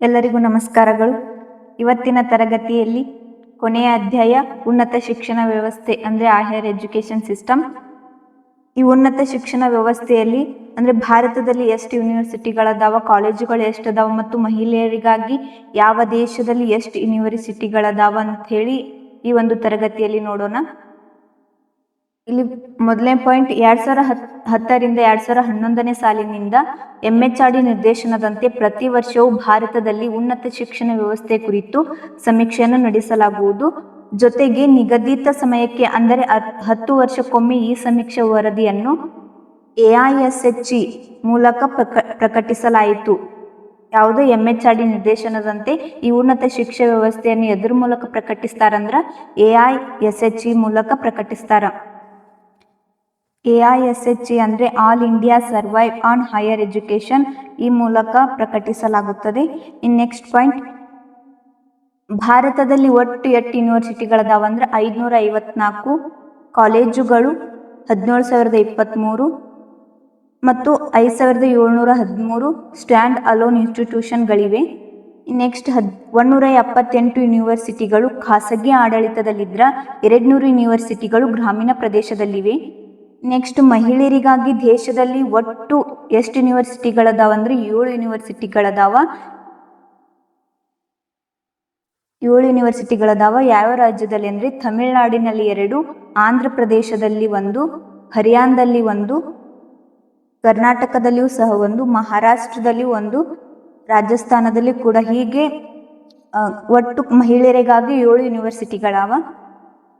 ಎಲ್ಲರಿಗೂ ನಮಸ್ಕಾರಗಳು. ಇವತ್ತಿನ ತರಗತಿಯಲ್ಲಿ ಕೊನೆಯ ಅಧ್ಯಾಯ ಉನ್ನತ ಶಿಕ್ಷಣ ವ್ಯವಸ್ಥೆ ಅಂದರೆ ಹೈಯರ್ ಎಜುಕೇಷನ್ ಸಿಸ್ಟಮ್ ಈ ಉನ್ನತ ಶಿಕ್ಷಣ ವ್ಯವಸ್ಥೆಯಲ್ಲಿ ಅಂದರೆ ಭಾರತದಲ್ಲಿ ಎಷ್ಟು ಯೂನಿವರ್ಸಿಟಿಗಳದಾವ ಕಾಲೇಜುಗಳು ಎಷ್ಟು ಅದಾವ ಮತ್ತು ಮಹಿಳೆಯರಿಗಾಗಿ ಯಾವ ದೇಶದಲ್ಲಿ ಎಷ್ಟು ಯೂನಿವರ್ಸಿಟಿಗಳದಾವ ಅಂತ ಹೇಳಿ ಈ ಒಂದು ತರಗತಿಯಲ್ಲಿ ನೋಡೋಣ. ಇಲ್ಲಿ ಮೊದಲನೇ ಪಾಯಿಂಟ್ ಎರಡ್ ಸಾವಿರ ಹತ್, ಹತ್ತರಿಂದ ಎರಡ್ ಸಾವಿರ ಹನ್ನೊಂದನೇ ಸಾಲಿನಿಂದ ಎಂಎಚ್ಆರ್ಡಿ ನಿರ್ದೇಶನದಂತೆ ಪ್ರತಿ ವರ್ಷವೂ ಭಾರತದಲ್ಲಿ ಉನ್ನತ ಶಿಕ್ಷಣ ವ್ಯವಸ್ಥೆ ಕುರಿತು ಸಮೀಕ್ಷೆಯನ್ನು ನಡೆಸಲಾಗುವುದು. ಜೊತೆಗೆ ನಿಗದಿತ ಸಮಯಕ್ಕೆ, ಅಂದರೆ ಹತ್- ಹತ್ತು ವರ್ಷಕ್ಕೊಮ್ಮೆ ಈ ಸಮೀಕ್ಷೆ ವರದಿಯನ್ನು ಎಐಎಸ್ಎಚ್ಇ ಮೂಲಕ ಪ್ರಕ, ಪ್ರಕಟಿಸಲಾಯಿತು. ಯಾವುದೋ ಎಂ ಎಚ್ ಆರ್ ಡಿ ನಿರ್ದೇಶನದಂತೆ ಈ ಉನ್ನತ ಶಿಕ್ಷಣ ವ್ಯವಸ್ಥೆಯನ್ನು ಎದ್ರ ಮೂಲಕ ಪ್ರಕಟಿಸ್ತಾರಂದ್ರ A I S H E ಮೂಲಕ ಪ್ರಕಟಿಸ್ತಾರ. A I S H E ಅಂದರೆ all India survey on higher education ಈ ಮೂಲಕ ಪ್ರಕಟಿಸಲಾಗುತ್ತದೆ. ಇನ್ ನೆಕ್ಸ್ಟ್ ಪಾಯಿಂಟ್, ಭಾರತದಲ್ಲಿ ಒಟ್ಟು ಎಟ್ಟು ಯೂನಿವರ್ಸಿಟಿಗಳದಾವ ಅಂದ್ರೆ ಐದುನೂರ ಐವತ್ನಾಲ್ಕು ಕಾಲೇಜುಗಳು ಹದಿನೇಳು ಸಾವಿರದ ಇಪ್ಪತ್ತ್ಮೂರು ಮತ್ತು ಐದು ಸಾವಿರದ ಏಳ್ನೂರ ಹದಿಮೂರು ಸ್ಟ್ಯಾಂಡ್ ಅಲೋನ್ ಇನ್ಸ್ಟಿಟ್ಯೂಷನ್ಗಳಿವೆ. ನೆಕ್ಸ್ಟ್ ಹದ್ ಒನ್ನೂರ ಎಪ್ಪತ್ತೆಂಟು ಯೂನಿವರ್ಸಿಟಿಗಳು ಖಾಸಗಿ ಆಡಳಿತದಲ್ಲಿದ್ದ ಎರಡು ನೂರು ಯೂನಿವರ್ಸಿಟಿಗಳು ಗ್ರಾಮೀಣ ಪ್ರದೇಶದಲ್ಲಿವೆ. ನೆಕ್ಸ್ಟ್ ಮಹಿಳೆಯರಿಗಾಗಿ ದೇಶದಲ್ಲಿ ಒಟ್ಟು ಎಷ್ಟು ಯೂನಿವರ್ಸಿಟಿಗಳದಾವ ಅಂದ್ರೆ ಏಳು ಯೂನಿವರ್ಸಿಟಿಗಳದಾವ ಏಳು ಯೂನಿವರ್ಸಿಟಿಗಳದಾವ ಯಾವ ರಾಜ್ಯದಲ್ಲಿ ಅಂದರೆ ತಮಿಳುನಾಡಿನಲ್ಲಿ ಎರಡು ಆಂಧ್ರ ಪ್ರದೇಶದಲ್ಲಿ ಒಂದು, ಹರಿಯಾಣದಲ್ಲಿ ಒಂದು, ಕರ್ನಾಟಕದಲ್ಲಿಯೂ ಸಹ ಒಂದು ಮಹಾರಾಷ್ಟ್ರದಲ್ಲಿ ಒಂದು, ರಾಜಸ್ಥಾನದಲ್ಲಿ ಕೂಡ ಹೀಗೆ ಒಟ್ಟು ಮಹಿಳೆಯರಿಗಾಗಿ ಏಳು ಯೂನಿವರ್ಸಿಟಿಗಳವ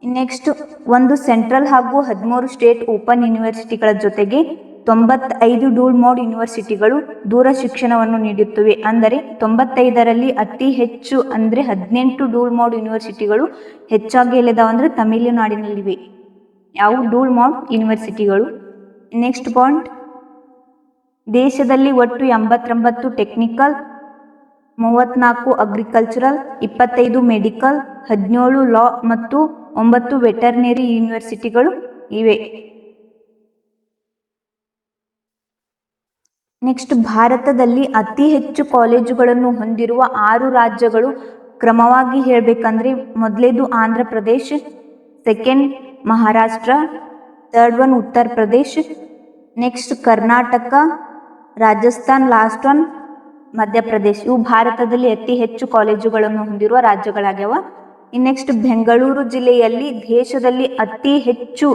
ನೆಕ್ಸ್ಟ್ ಒಂದು ಸೆಂಟ್ರಲ್ ಹಾಗೂ ಹದಿಮೂರು ಸ್ಟೇಟ್ ಓಪನ್ ಯೂನಿವರ್ಸಿಟಿಗಳ ಜೊತೆಗೆ ತೊಂಬತ್ತೈದು ಡೂಲ್ ಮೋಡ್ ಯೂನಿವರ್ಸಿಟಿಗಳು ದೂರ ಶಿಕ್ಷಣವನ್ನು ನೀಡುತ್ತವೆ. ಅಂದರೆ ತೊಂಬತ್ತೈದರಲ್ಲಿ ಅತಿ ಹೆಚ್ಚು, ಅಂದರೆ ಹದಿನೆಂಟು ಡೂಲ್ ಮೋಡ್ ಯೂನಿವರ್ಸಿಟಿಗಳು ಹೆಚ್ಚಾಗಿ ಎಲ್ಲಿದಾವ ಅಂದರೆ ತಮಿಳುನಾಡಿನಲ್ಲಿವೆ. ಯಾವ ಡೂಲ್ ಮೋಡ್ ಯೂನಿವರ್ಸಿಟಿಗಳು ನೆಕ್ಸ್ಟ್ ಪಾಯಿಂಟ್ ದೇಶದಲ್ಲಿ ಒಟ್ಟು ಎಂಬತ್ತೊಂಬತ್ತು ಟೆಕ್ನಿಕಲ್ ಮೂವತ್ನಾಲ್ಕು ಅಗ್ರಿಕಲ್ಚರಲ್ ಇಪ್ಪತ್ತೈದು ಮೆಡಿಕಲ್ ಹದಿನೇಳು ಲಾ ಮತ್ತು ಒಂಬತ್ತು ವೆಟರ್ನರಿ ಯೂನಿವರ್ಸಿಟಿಗಳು ಇವೆ. ನೆಕ್ಸ್ಟ್, ಭಾರತದಲ್ಲಿ ಅತಿ ಹೆಚ್ಚು ಕಾಲೇಜುಗಳನ್ನು ಹೊಂದಿರುವ ಆರು ರಾಜ್ಯಗಳು ಕ್ರಮವಾಗಿ ಹೇಳಬೇಕಂದ್ರೆ ಮೊದಲೇದು Andhra Pradesh, second Maharashtra, third one Uttar Pradesh, next Karnataka, Rajasthan last one Madhya Pradesh ಇವು ಭಾರತದಲ್ಲಿ ಅತಿ ಹೆಚ್ಚು ಕಾಲೇಜುಗಳನ್ನು ಹೊಂದಿರುವ ರಾಜ್ಯಗಳಾಗ್ಯಾವ. ನೆಕ್ಸ್ಟ್ ಬೆಂಗಳೂರು ಜಿಲ್ಲೆಯಲ್ಲಿ ದೇಶದಲ್ಲಿ ಅತಿ ಹೆಚ್ಚು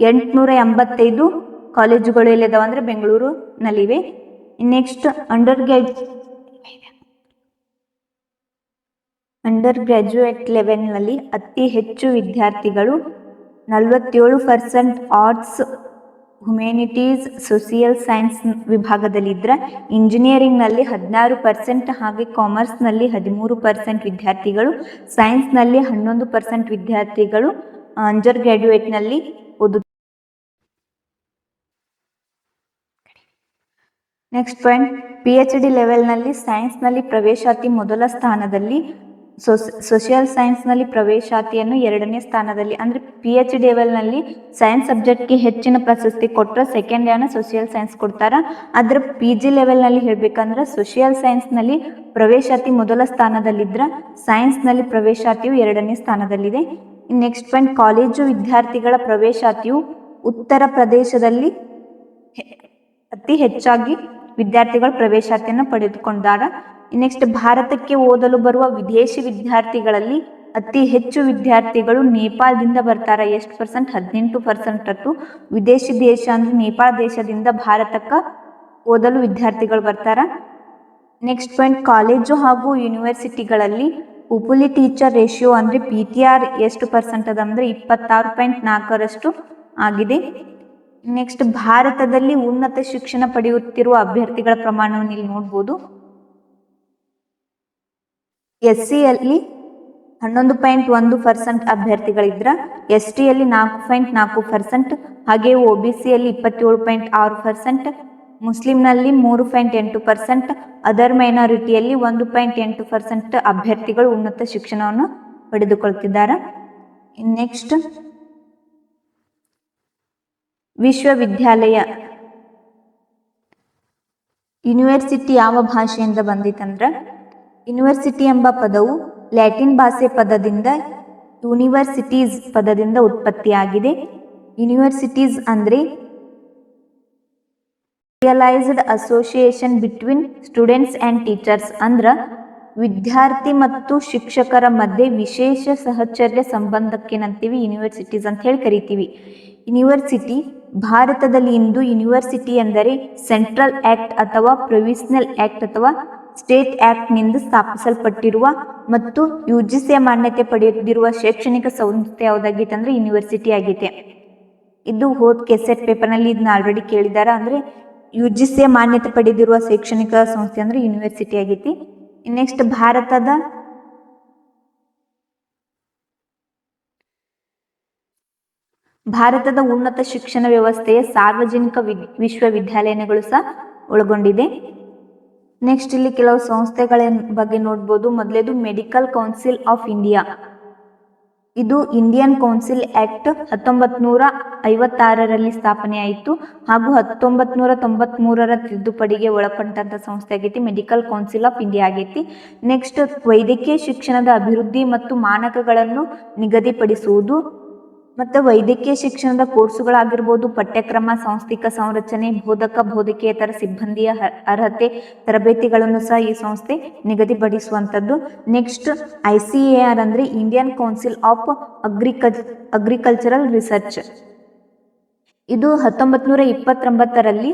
ಎಂಟುನೂರ ಎಂಬತ್ತೈದು ಕಾಲೇಜುಗಳು ಎಲ್ಲಿದಾವೆ ಅಂದ್ರೆ ಬೆಂಗಳೂರಿನಲ್ಲಿವೆ. Next under grad under graduate ಲೆವೆಲ್ನಲ್ಲಿ ಅತಿ ಹೆಚ್ಚು ವಿದ್ಯಾರ್ಥಿಗಳು ನಲವತ್ತೇಳು percent arts humanities social science ವಿಭಾಗದಲ್ಲಿದ್ದರೆ ಇಂಜಿನಿಯರಿಂಗ್ನಲ್ಲಿ ಹದಿನಾರು ಪರ್ಸೆಂಟ್ ಹಾಗೆ ಕಾಮರ್ಸ್ನಲ್ಲಿ ಹದಿಮೂರು ಪರ್ಸೆಂಟ್ ವಿದ್ಯಾರ್ಥಿಗಳು ಸೈನ್ಸ್ನಲ್ಲಿ ಹನ್ನೊಂದು ಪರ್ಸೆಂಟ್ ವಿದ್ಯಾರ್ಥಿಗಳು ಅಂಡರ್ ಗ್ರ್ಯಾಜುಯೇಟ್ನಲ್ಲಿ ಓದು next point P H D ಲೆವೆಲ್ನಲ್ಲಿ ಸೈನ್ಸ್ನಲ್ಲಿ ಪ್ರವೇಶಾತಿ ಮೊದಲ ಸ್ಥಾನದಲ್ಲಿ ಸೋಷಿಯಲ್ ಸೈನ್ಸ್ನಲ್ಲಿ ಪ್ರವೇಶಾತಿಯನ್ನು ಎರಡನೇ ಸ್ಥಾನದಲ್ಲಿ, ಅಂದರೆ ಪಿ ಎಚ್ ಡಿ ಲೆವೆಲ್ನಲ್ಲಿ ಸೈನ್ಸ್ ಸಬ್ಜೆಕ್ಟ್ಗೆ ಹೆಚ್ಚಿನ ಪ್ರಶಸ್ತಿ ಕೊಟ್ಟರೆ ಸೆಕೆಂಡ್ ಇಯರ್ನ ಸೋಷಿಯಲ್ ಸೈನ್ಸ್ ಕೊಡ್ತಾರೆ. ಆದರೆ ಪಿ ಜಿ ಲೆವೆಲ್ನಲ್ಲಿ ಹೇಳಬೇಕಂದ್ರೆ ಸೋಷಿಯಲ್ ಸೈನ್ಸ್ನಲ್ಲಿ ಪ್ರವೇಶಾತಿ ಮೊದಲ ಸ್ಥಾನದಲ್ಲಿದ್ದರೆ ಸೈನ್ಸ್ನಲ್ಲಿ ಪ್ರವೇಶಾತಿಯು ಎರಡನೇ ಸ್ಥಾನದಲ್ಲಿದೆ. ನೆಕ್ಸ್ಟ್ ಪಾಯಿಂಟ್ ಕಾಲೇಜು ವಿದ್ಯಾರ್ಥಿಗಳ ಪ್ರವೇಶಾತಿಯು ಉತ್ತರ ಪ್ರದೇಶದಲ್ಲಿ ಅತಿ ಹೆಚ್ಚಾಗಿ ವಿದ್ಯಾರ್ಥಿಗಳು ಪ್ರವೇಶಾತಿಯನ್ನು ಪಡೆದುಕೊಂಡಾರ ನೆಕ್ಸ್ಟ್ ಭಾರತಕ್ಕೆ ಓದಲು ಬರುವ ವಿದೇಶಿ ವಿದ್ಯಾರ್ಥಿಗಳಲ್ಲಿ ಅತಿ ಹೆಚ್ಚು ವಿದ್ಯಾರ್ಥಿಗಳು ನೇಪಾಳದಿಂದ ಬರ್ತಾರೆ. ಎಷ್ಟು ಪರ್ಸೆಂಟ್ ಹದಿನೆಂಟು ಪರ್ಸೆಂಟ್ ಅಟ್ಟು ವಿದೇಶಿ ದೇಶ ಅಂದ್ರೆ ನೇಪಾಳ ದೇಶದಿಂದ ಭಾರತಕ್ಕೆ ಓದಲು ವಿದ್ಯಾರ್ಥಿಗಳು ಬರ್ತಾರ. ನೆಕ್ಸ್ಟ್ ಪಾಯಿಂಟ್ ಕಾಲೇಜು ಹಾಗೂ ಯೂನಿವರ್ಸಿಟಿಗಳಲ್ಲಿ ಉಪುಲಿ ಟೀಚರ್ ರೇಷಿಯೋ ಅಂದರೆ ಪಿ ಟಿ ಆರ್ ಎಷ್ಟು ಪರ್ಸೆಂಟ್ ಅದ ಅಂದ್ರೆ ಇಪ್ಪತ್ತಾರು ಪಾಯಿಂಟ್ ನಾಲ್ಕರಷ್ಟು ಆಗಿದೆ. ನೆಕ್ಸ್ಟ್ ಭಾರತದಲ್ಲಿ ಉನ್ನತ ಶಿಕ್ಷಣ ಪಡೆಯುತ್ತಿರುವ ಅಭ್ಯರ್ಥಿಗಳ ಪ್ರಮಾಣವನ್ನು ಇಲ್ಲಿ ನೋಡ್ಬೋದು. ಎಸ್ ಸಿಯಲ್ಲಿ ಹನ್ನೊಂದು ಪಾಯಿಂಟ್ ಒಂದು ಪರ್ಸೆಂಟ್ ಅಭ್ಯರ್ಥಿಗಳಿದ್ರ. ಎಸ್ ಟಿಯಲ್ಲಿ ನಾಲ್ಕು ಪಾಯಿಂಟ್ ನಾಲ್ಕು ಪರ್ಸೆಂಟ್, ಹಾಗೆ ಒ ಬಿ ಸಿಯಲ್ಲಿ ಇಪ್ಪತ್ತೇಳು ಪಾಯಿಂಟ್ ಆರು ಪರ್ಸೆಂಟ್, ಮುಸ್ಲಿಂನಲ್ಲಿ ಮೂರು ಪಾಯಿಂಟ್ ಎಂಟು ಪರ್ಸೆಂಟ್, ಅದರ್ ಮೈನಾರಿಟಿಯಲ್ಲಿ ಒಂದು ಪಾಯಿಂಟ್ ಎಂಟು ಪರ್ಸೆಂಟ್ ಅಭ್ಯರ್ಥಿಗಳು ಉನ್ನತ ಶಿಕ್ಷಣವನ್ನು ಪಡೆದುಕೊಳ್ತಿದ್ದಾರೆ. ನೆಕ್ಸ್ಟ್ ವಿಶ್ವವಿದ್ಯಾಲಯ. ಯೂನಿವರ್ಸಿಟಿ ಯಾವ ಭಾಷೆಯಿಂದ ಬಂದಿತ್ತಂದ್ರೆ? ಯೂನಿವರ್ಸಿಟಿ ಎಂಬ ಪದವು ಲ್ಯಾಟಿನ್ ಭಾಷೆ ಪದದಿಂದ ಯೂನಿವರ್ಸಿಟೀಸ್ ಪದದಿಂದ ಉತ್ಪತ್ತಿಯಾಗಿದೆ. ಯೂನಿವರ್ಸಿಟೀಸ್ ಅಂದರೆ realised association between students and teachers ಅಂದ್ರ ವಿದ್ಯಾರ್ಥಿ ಮತ್ತು ಶಿಕ್ಷಕರ ಮಧ್ಯೆ ವಿಶೇಷ ಸಹಚರ್ಯ ಸಂಬಂಧಕ್ಕೇನಂತೀವಿ ಯೂನಿವರ್ಸಿಟೀಸ್ ಅಂತ ಹೇಳಿ ಕರಿತೀವಿ. ಯೂನಿವರ್ಸಿಟಿ ಭಾರತದಲ್ಲಿ ಇಂದು ಯೂನಿವರ್ಸಿಟಿ ಎಂದರೆ ಸೆಂಟ್ರಲ್ ಆಕ್ಟ್ ಅಥವಾ ಪ್ರೊವಿಷನಲ್ ಆಕ್ಟ್ ಅಥವಾ ಸ್ಟೇಟ್ ಆಕ್ಟ್ನಿಂದ ಸ್ಥಾಪಿಸಲ್ಪಟ್ಟಿರುವ ಮತ್ತು ಯು ಜಿ ಸಿ ಮಾನ್ಯತೆ ಪಡೆಯುತ್ತಿರುವ ಶೈಕ್ಷಣಿಕ ಸಂಸ್ಥೆ ಯಾವುದಾಗಿತ್ತು ಅಂದರೆ ಯೂನಿವರ್ಸಿಟಿ ಆಗೈತೆ ಇದು ಹೋದ್ ಕೆಸೆಟ್ ಪೇಪರ್ನಲ್ಲಿ ಇದನ್ನ ಆಲ್ರೆಡಿ ಕೇಳಿದಾರ. ಅಂದರೆ ಯು ಜಿ ಸಿ ಮಾನ್ಯತೆ ಪಡೆದಿರುವ ಶೈಕ್ಷಣಿಕ ಸಂಸ್ಥೆ ಅಂದರೆ ಯೂನಿವರ್ಸಿಟಿ ಆಗೈತಿ ನೆಕ್ಸ್ಟ್ ಭಾರತದ ಭಾರತದ ಉನ್ನತ ಶಿಕ್ಷಣ ವ್ಯವಸ್ಥೆಯ ಸಾರ್ವಜನಿಕ ವಿಶ್ವವಿದ್ಯಾಲಯಗಳು ಸಹ ಒಳಗೊಂಡಿದೆ. ನೆಕ್ಸ್ಟ್ ಇಲ್ಲಿ ಕೆಲವು ಸಂಸ್ಥೆಗಳ ಬಗ್ಗೆ ನೋಡ್ಬೋದು. ಮೊದಲೇದು ಮೆಡಿಕಲ್ ಕೌನ್ಸಿಲ್ ಆಫ್ ಇಂಡಿಯಾ. ಇದು ಇಂಡಿಯನ್ ಕೌನ್ಸಿಲ್ ಆಕ್ಟ್ ಹತ್ತೊಂಬತ್ ನೂರ ಐವತ್ತಾರರಲ್ಲಿ ಸ್ಥಾಪನೆಯಾಯಿತು ಹಾಗೂ ಹತ್ತೊಂಬತ್ ನೂರ ತೊಂಬತ್ಮೂರರ ತಿದ್ದುಪಡಿಗೆ ಒಳಪಟ್ಟಂತ ಸಂಸ್ಥೆ ಆಗೈತಿ, ಮೆಡಿಕಲ್ ಕೌನ್ಸಿಲ್ ಆಫ್ ಇಂಡಿಯಾ ಆಗೈತಿ. ನೆಕ್ಸ್ಟ್ ವೈದ್ಯಕೀಯ ಶಿಕ್ಷಣದ ಅಭಿವೃದ್ಧಿ ಮತ್ತು ಮಾನಕಗಳನ್ನು ನಿಗದಿಪಡಿಸುವುದು. ಮತ್ತು ವೈದ್ಯಕೀಯ ಶಿಕ್ಷಣದ ಕೋರ್ಸುಗಳಾಗಿರ್ಬೋದು, ಪಠ್ಯಕ್ರಮ, ಸಾಂಸ್ಥಿಕ ಸಂರಚನೆ, ಬೋಧಕ, ಬೋಧಕೇತರ ಸಿಬ್ಬಂದಿಯ ಅರ್ಹತೆ, ತರಬೇತಿಗಳನ್ನು ಸಹ ಈ ಸಂಸ್ಥೆ ನಿಗದಿಪಡಿಸುವಂಥದ್ದು. Next, I C A R ಅಂದರೆ Indian council of agricul, agricultural research. ಇದು ಹತ್ತೊಂಬತ್ತು ನೂರ ಇಪ್ಪತ್ತೊಂಬತ್ತರಲ್ಲಿ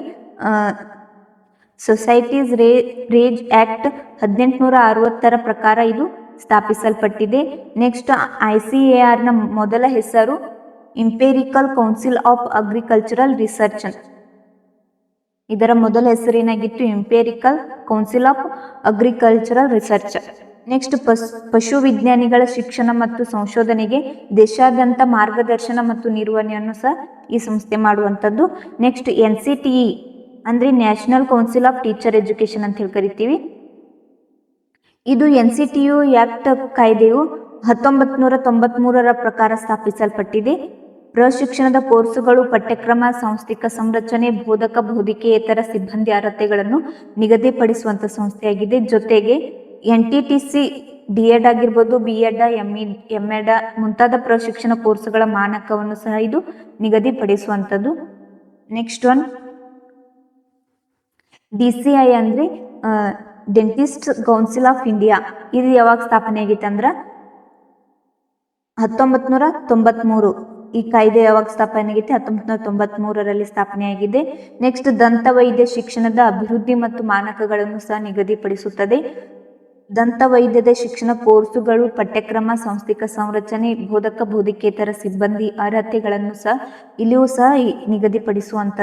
ಸೊಸೈಟೀಸ್ ರೇ, ರೇಜ್ ಆ್ಯಕ್ಟ್ ಹದಿನೆಂಟುನೂರ ಅರವತ್ತರ ಪ್ರಕಾರ ಇದು ಸ್ಥಾಪಿಸಲ್ಪಟ್ಟಿದೆ. ನೆಕ್ಸ್ಟ್, ಐ ಸಿ ಎ ಆರ್ನ ಮೊದಲ ಹೆಸರು imperial council of agricultural research ಇದರ ಮೊದಲ ಹೆಸರೇನಾಗಿತ್ತು imperial council of agricultural research next ಪಶು ವಿಜ್ಞಾನಿಗಳ ಶಿಕ್ಷಣ ಮತ್ತು ಸಂಶೋಧನೆಗೆ ದೇಶಾದ್ಯಂತ ಮಾರ್ಗದರ್ಶನ ಮತ್ತು ನಿರ್ವಹಣೆಯನ್ನು ಸಹ ಈ ಸಂಸ್ಥೆ ಮಾಡುವಂಥದ್ದು. Next N C T E ಅಂದರೆ national council of teacher education ಅಂತ ಹೇಳಿ ಕರಿತೀವಿ. ಇದು N C T U act ಕಾಯ್ದೆಯು ಹತ್ತೊಂಬತ್ತು ನೂರ ತೊಂಬತ್ಮೂರರ ಪ್ರಕಾರ ಸ್ಥಾಪಿಸಲ್ಪಟ್ಟಿದೆ. ಪ್ರಶಿಕ್ಷಣದ ಕೋರ್ಸುಗಳು, ಪಠ್ಯಕ್ರಮ, ಸಾಂಸ್ಥಿಕ ಸಂರಚನೆ, ಬೋಧಕ ಬೋಧಿಕೆಯೇತರ ಸಿಬ್ಬಂದಿ ಅರ್ಹತೆಗಳನ್ನು ನಿಗದಿಪಡಿಸುವಂಥ ಸಂಸ್ಥೆಯಾಗಿದೆ. ಜೊತೆಗೆ N T T C D Ed ಆಗಿರ್ಬೋದು, B Ed M M Ed ಮುಂತಾದ ಪ್ರಶಿಕ್ಷಣ ಕೋರ್ಸುಗಳ ಮಾನಕವನ್ನು ಸಹ ಇದು ನಿಗದಿಪಡಿಸುವಂಥದ್ದು. Next one. D C I ಅಂದ್ರೆ ಡೆಂಟಿಸ್ಟ್ ಕೌನ್ಸಿಲ್ ಆಫ್ ಇಂಡಿಯಾ. ಇದು ಯಾವಾಗ ಸ್ಥಾಪನೆ ಆಗೈತೆ ಅಂದ್ರೆ ಹತ್ತೊಂಬತ್ತು ನೂರ ತೊಂಬತ್ಮೂರು. ಈ ಕಾಯ್ದೆ ಯಾವಾಗ ಸ್ಥಾಪನೆ ಆಗೈತೆ? ಹತ್ತೊಂಬತ್ತು ನೂರ ತೊಂಬತ್ಮೂರರಲ್ಲಿ ಸ್ಥಾಪನೆಯಾಗಿದೆ ನೆಕ್ಸ್ಟ್ ದಂತವೈದ್ಯ ಶಿಕ್ಷಣದ ಅಭಿವೃದ್ಧಿ ಮತ್ತು ಮಾನಕಗಳನ್ನು ಸಹ ನಿಗದಿಪಡಿಸುತ್ತದೆ. ದಂತವೈದ್ಯದ ಶಿಕ್ಷಣ ಕೋರ್ಸುಗಳು, ಪಠ್ಯಕ್ರಮ, ಸಾಂಸ್ಥಿಕ ಸಂರಚನೆ, ಬೋಧಕ, ಬೋಧಿಕೇತರ ಸಿಬ್ಬಂದಿ ಅರ್ಹತೆಗಳನ್ನು ಸಹ ಇಲ್ಲಿಯೂ ಸಹ ನಿಗದಿಪಡಿಸುವಂತ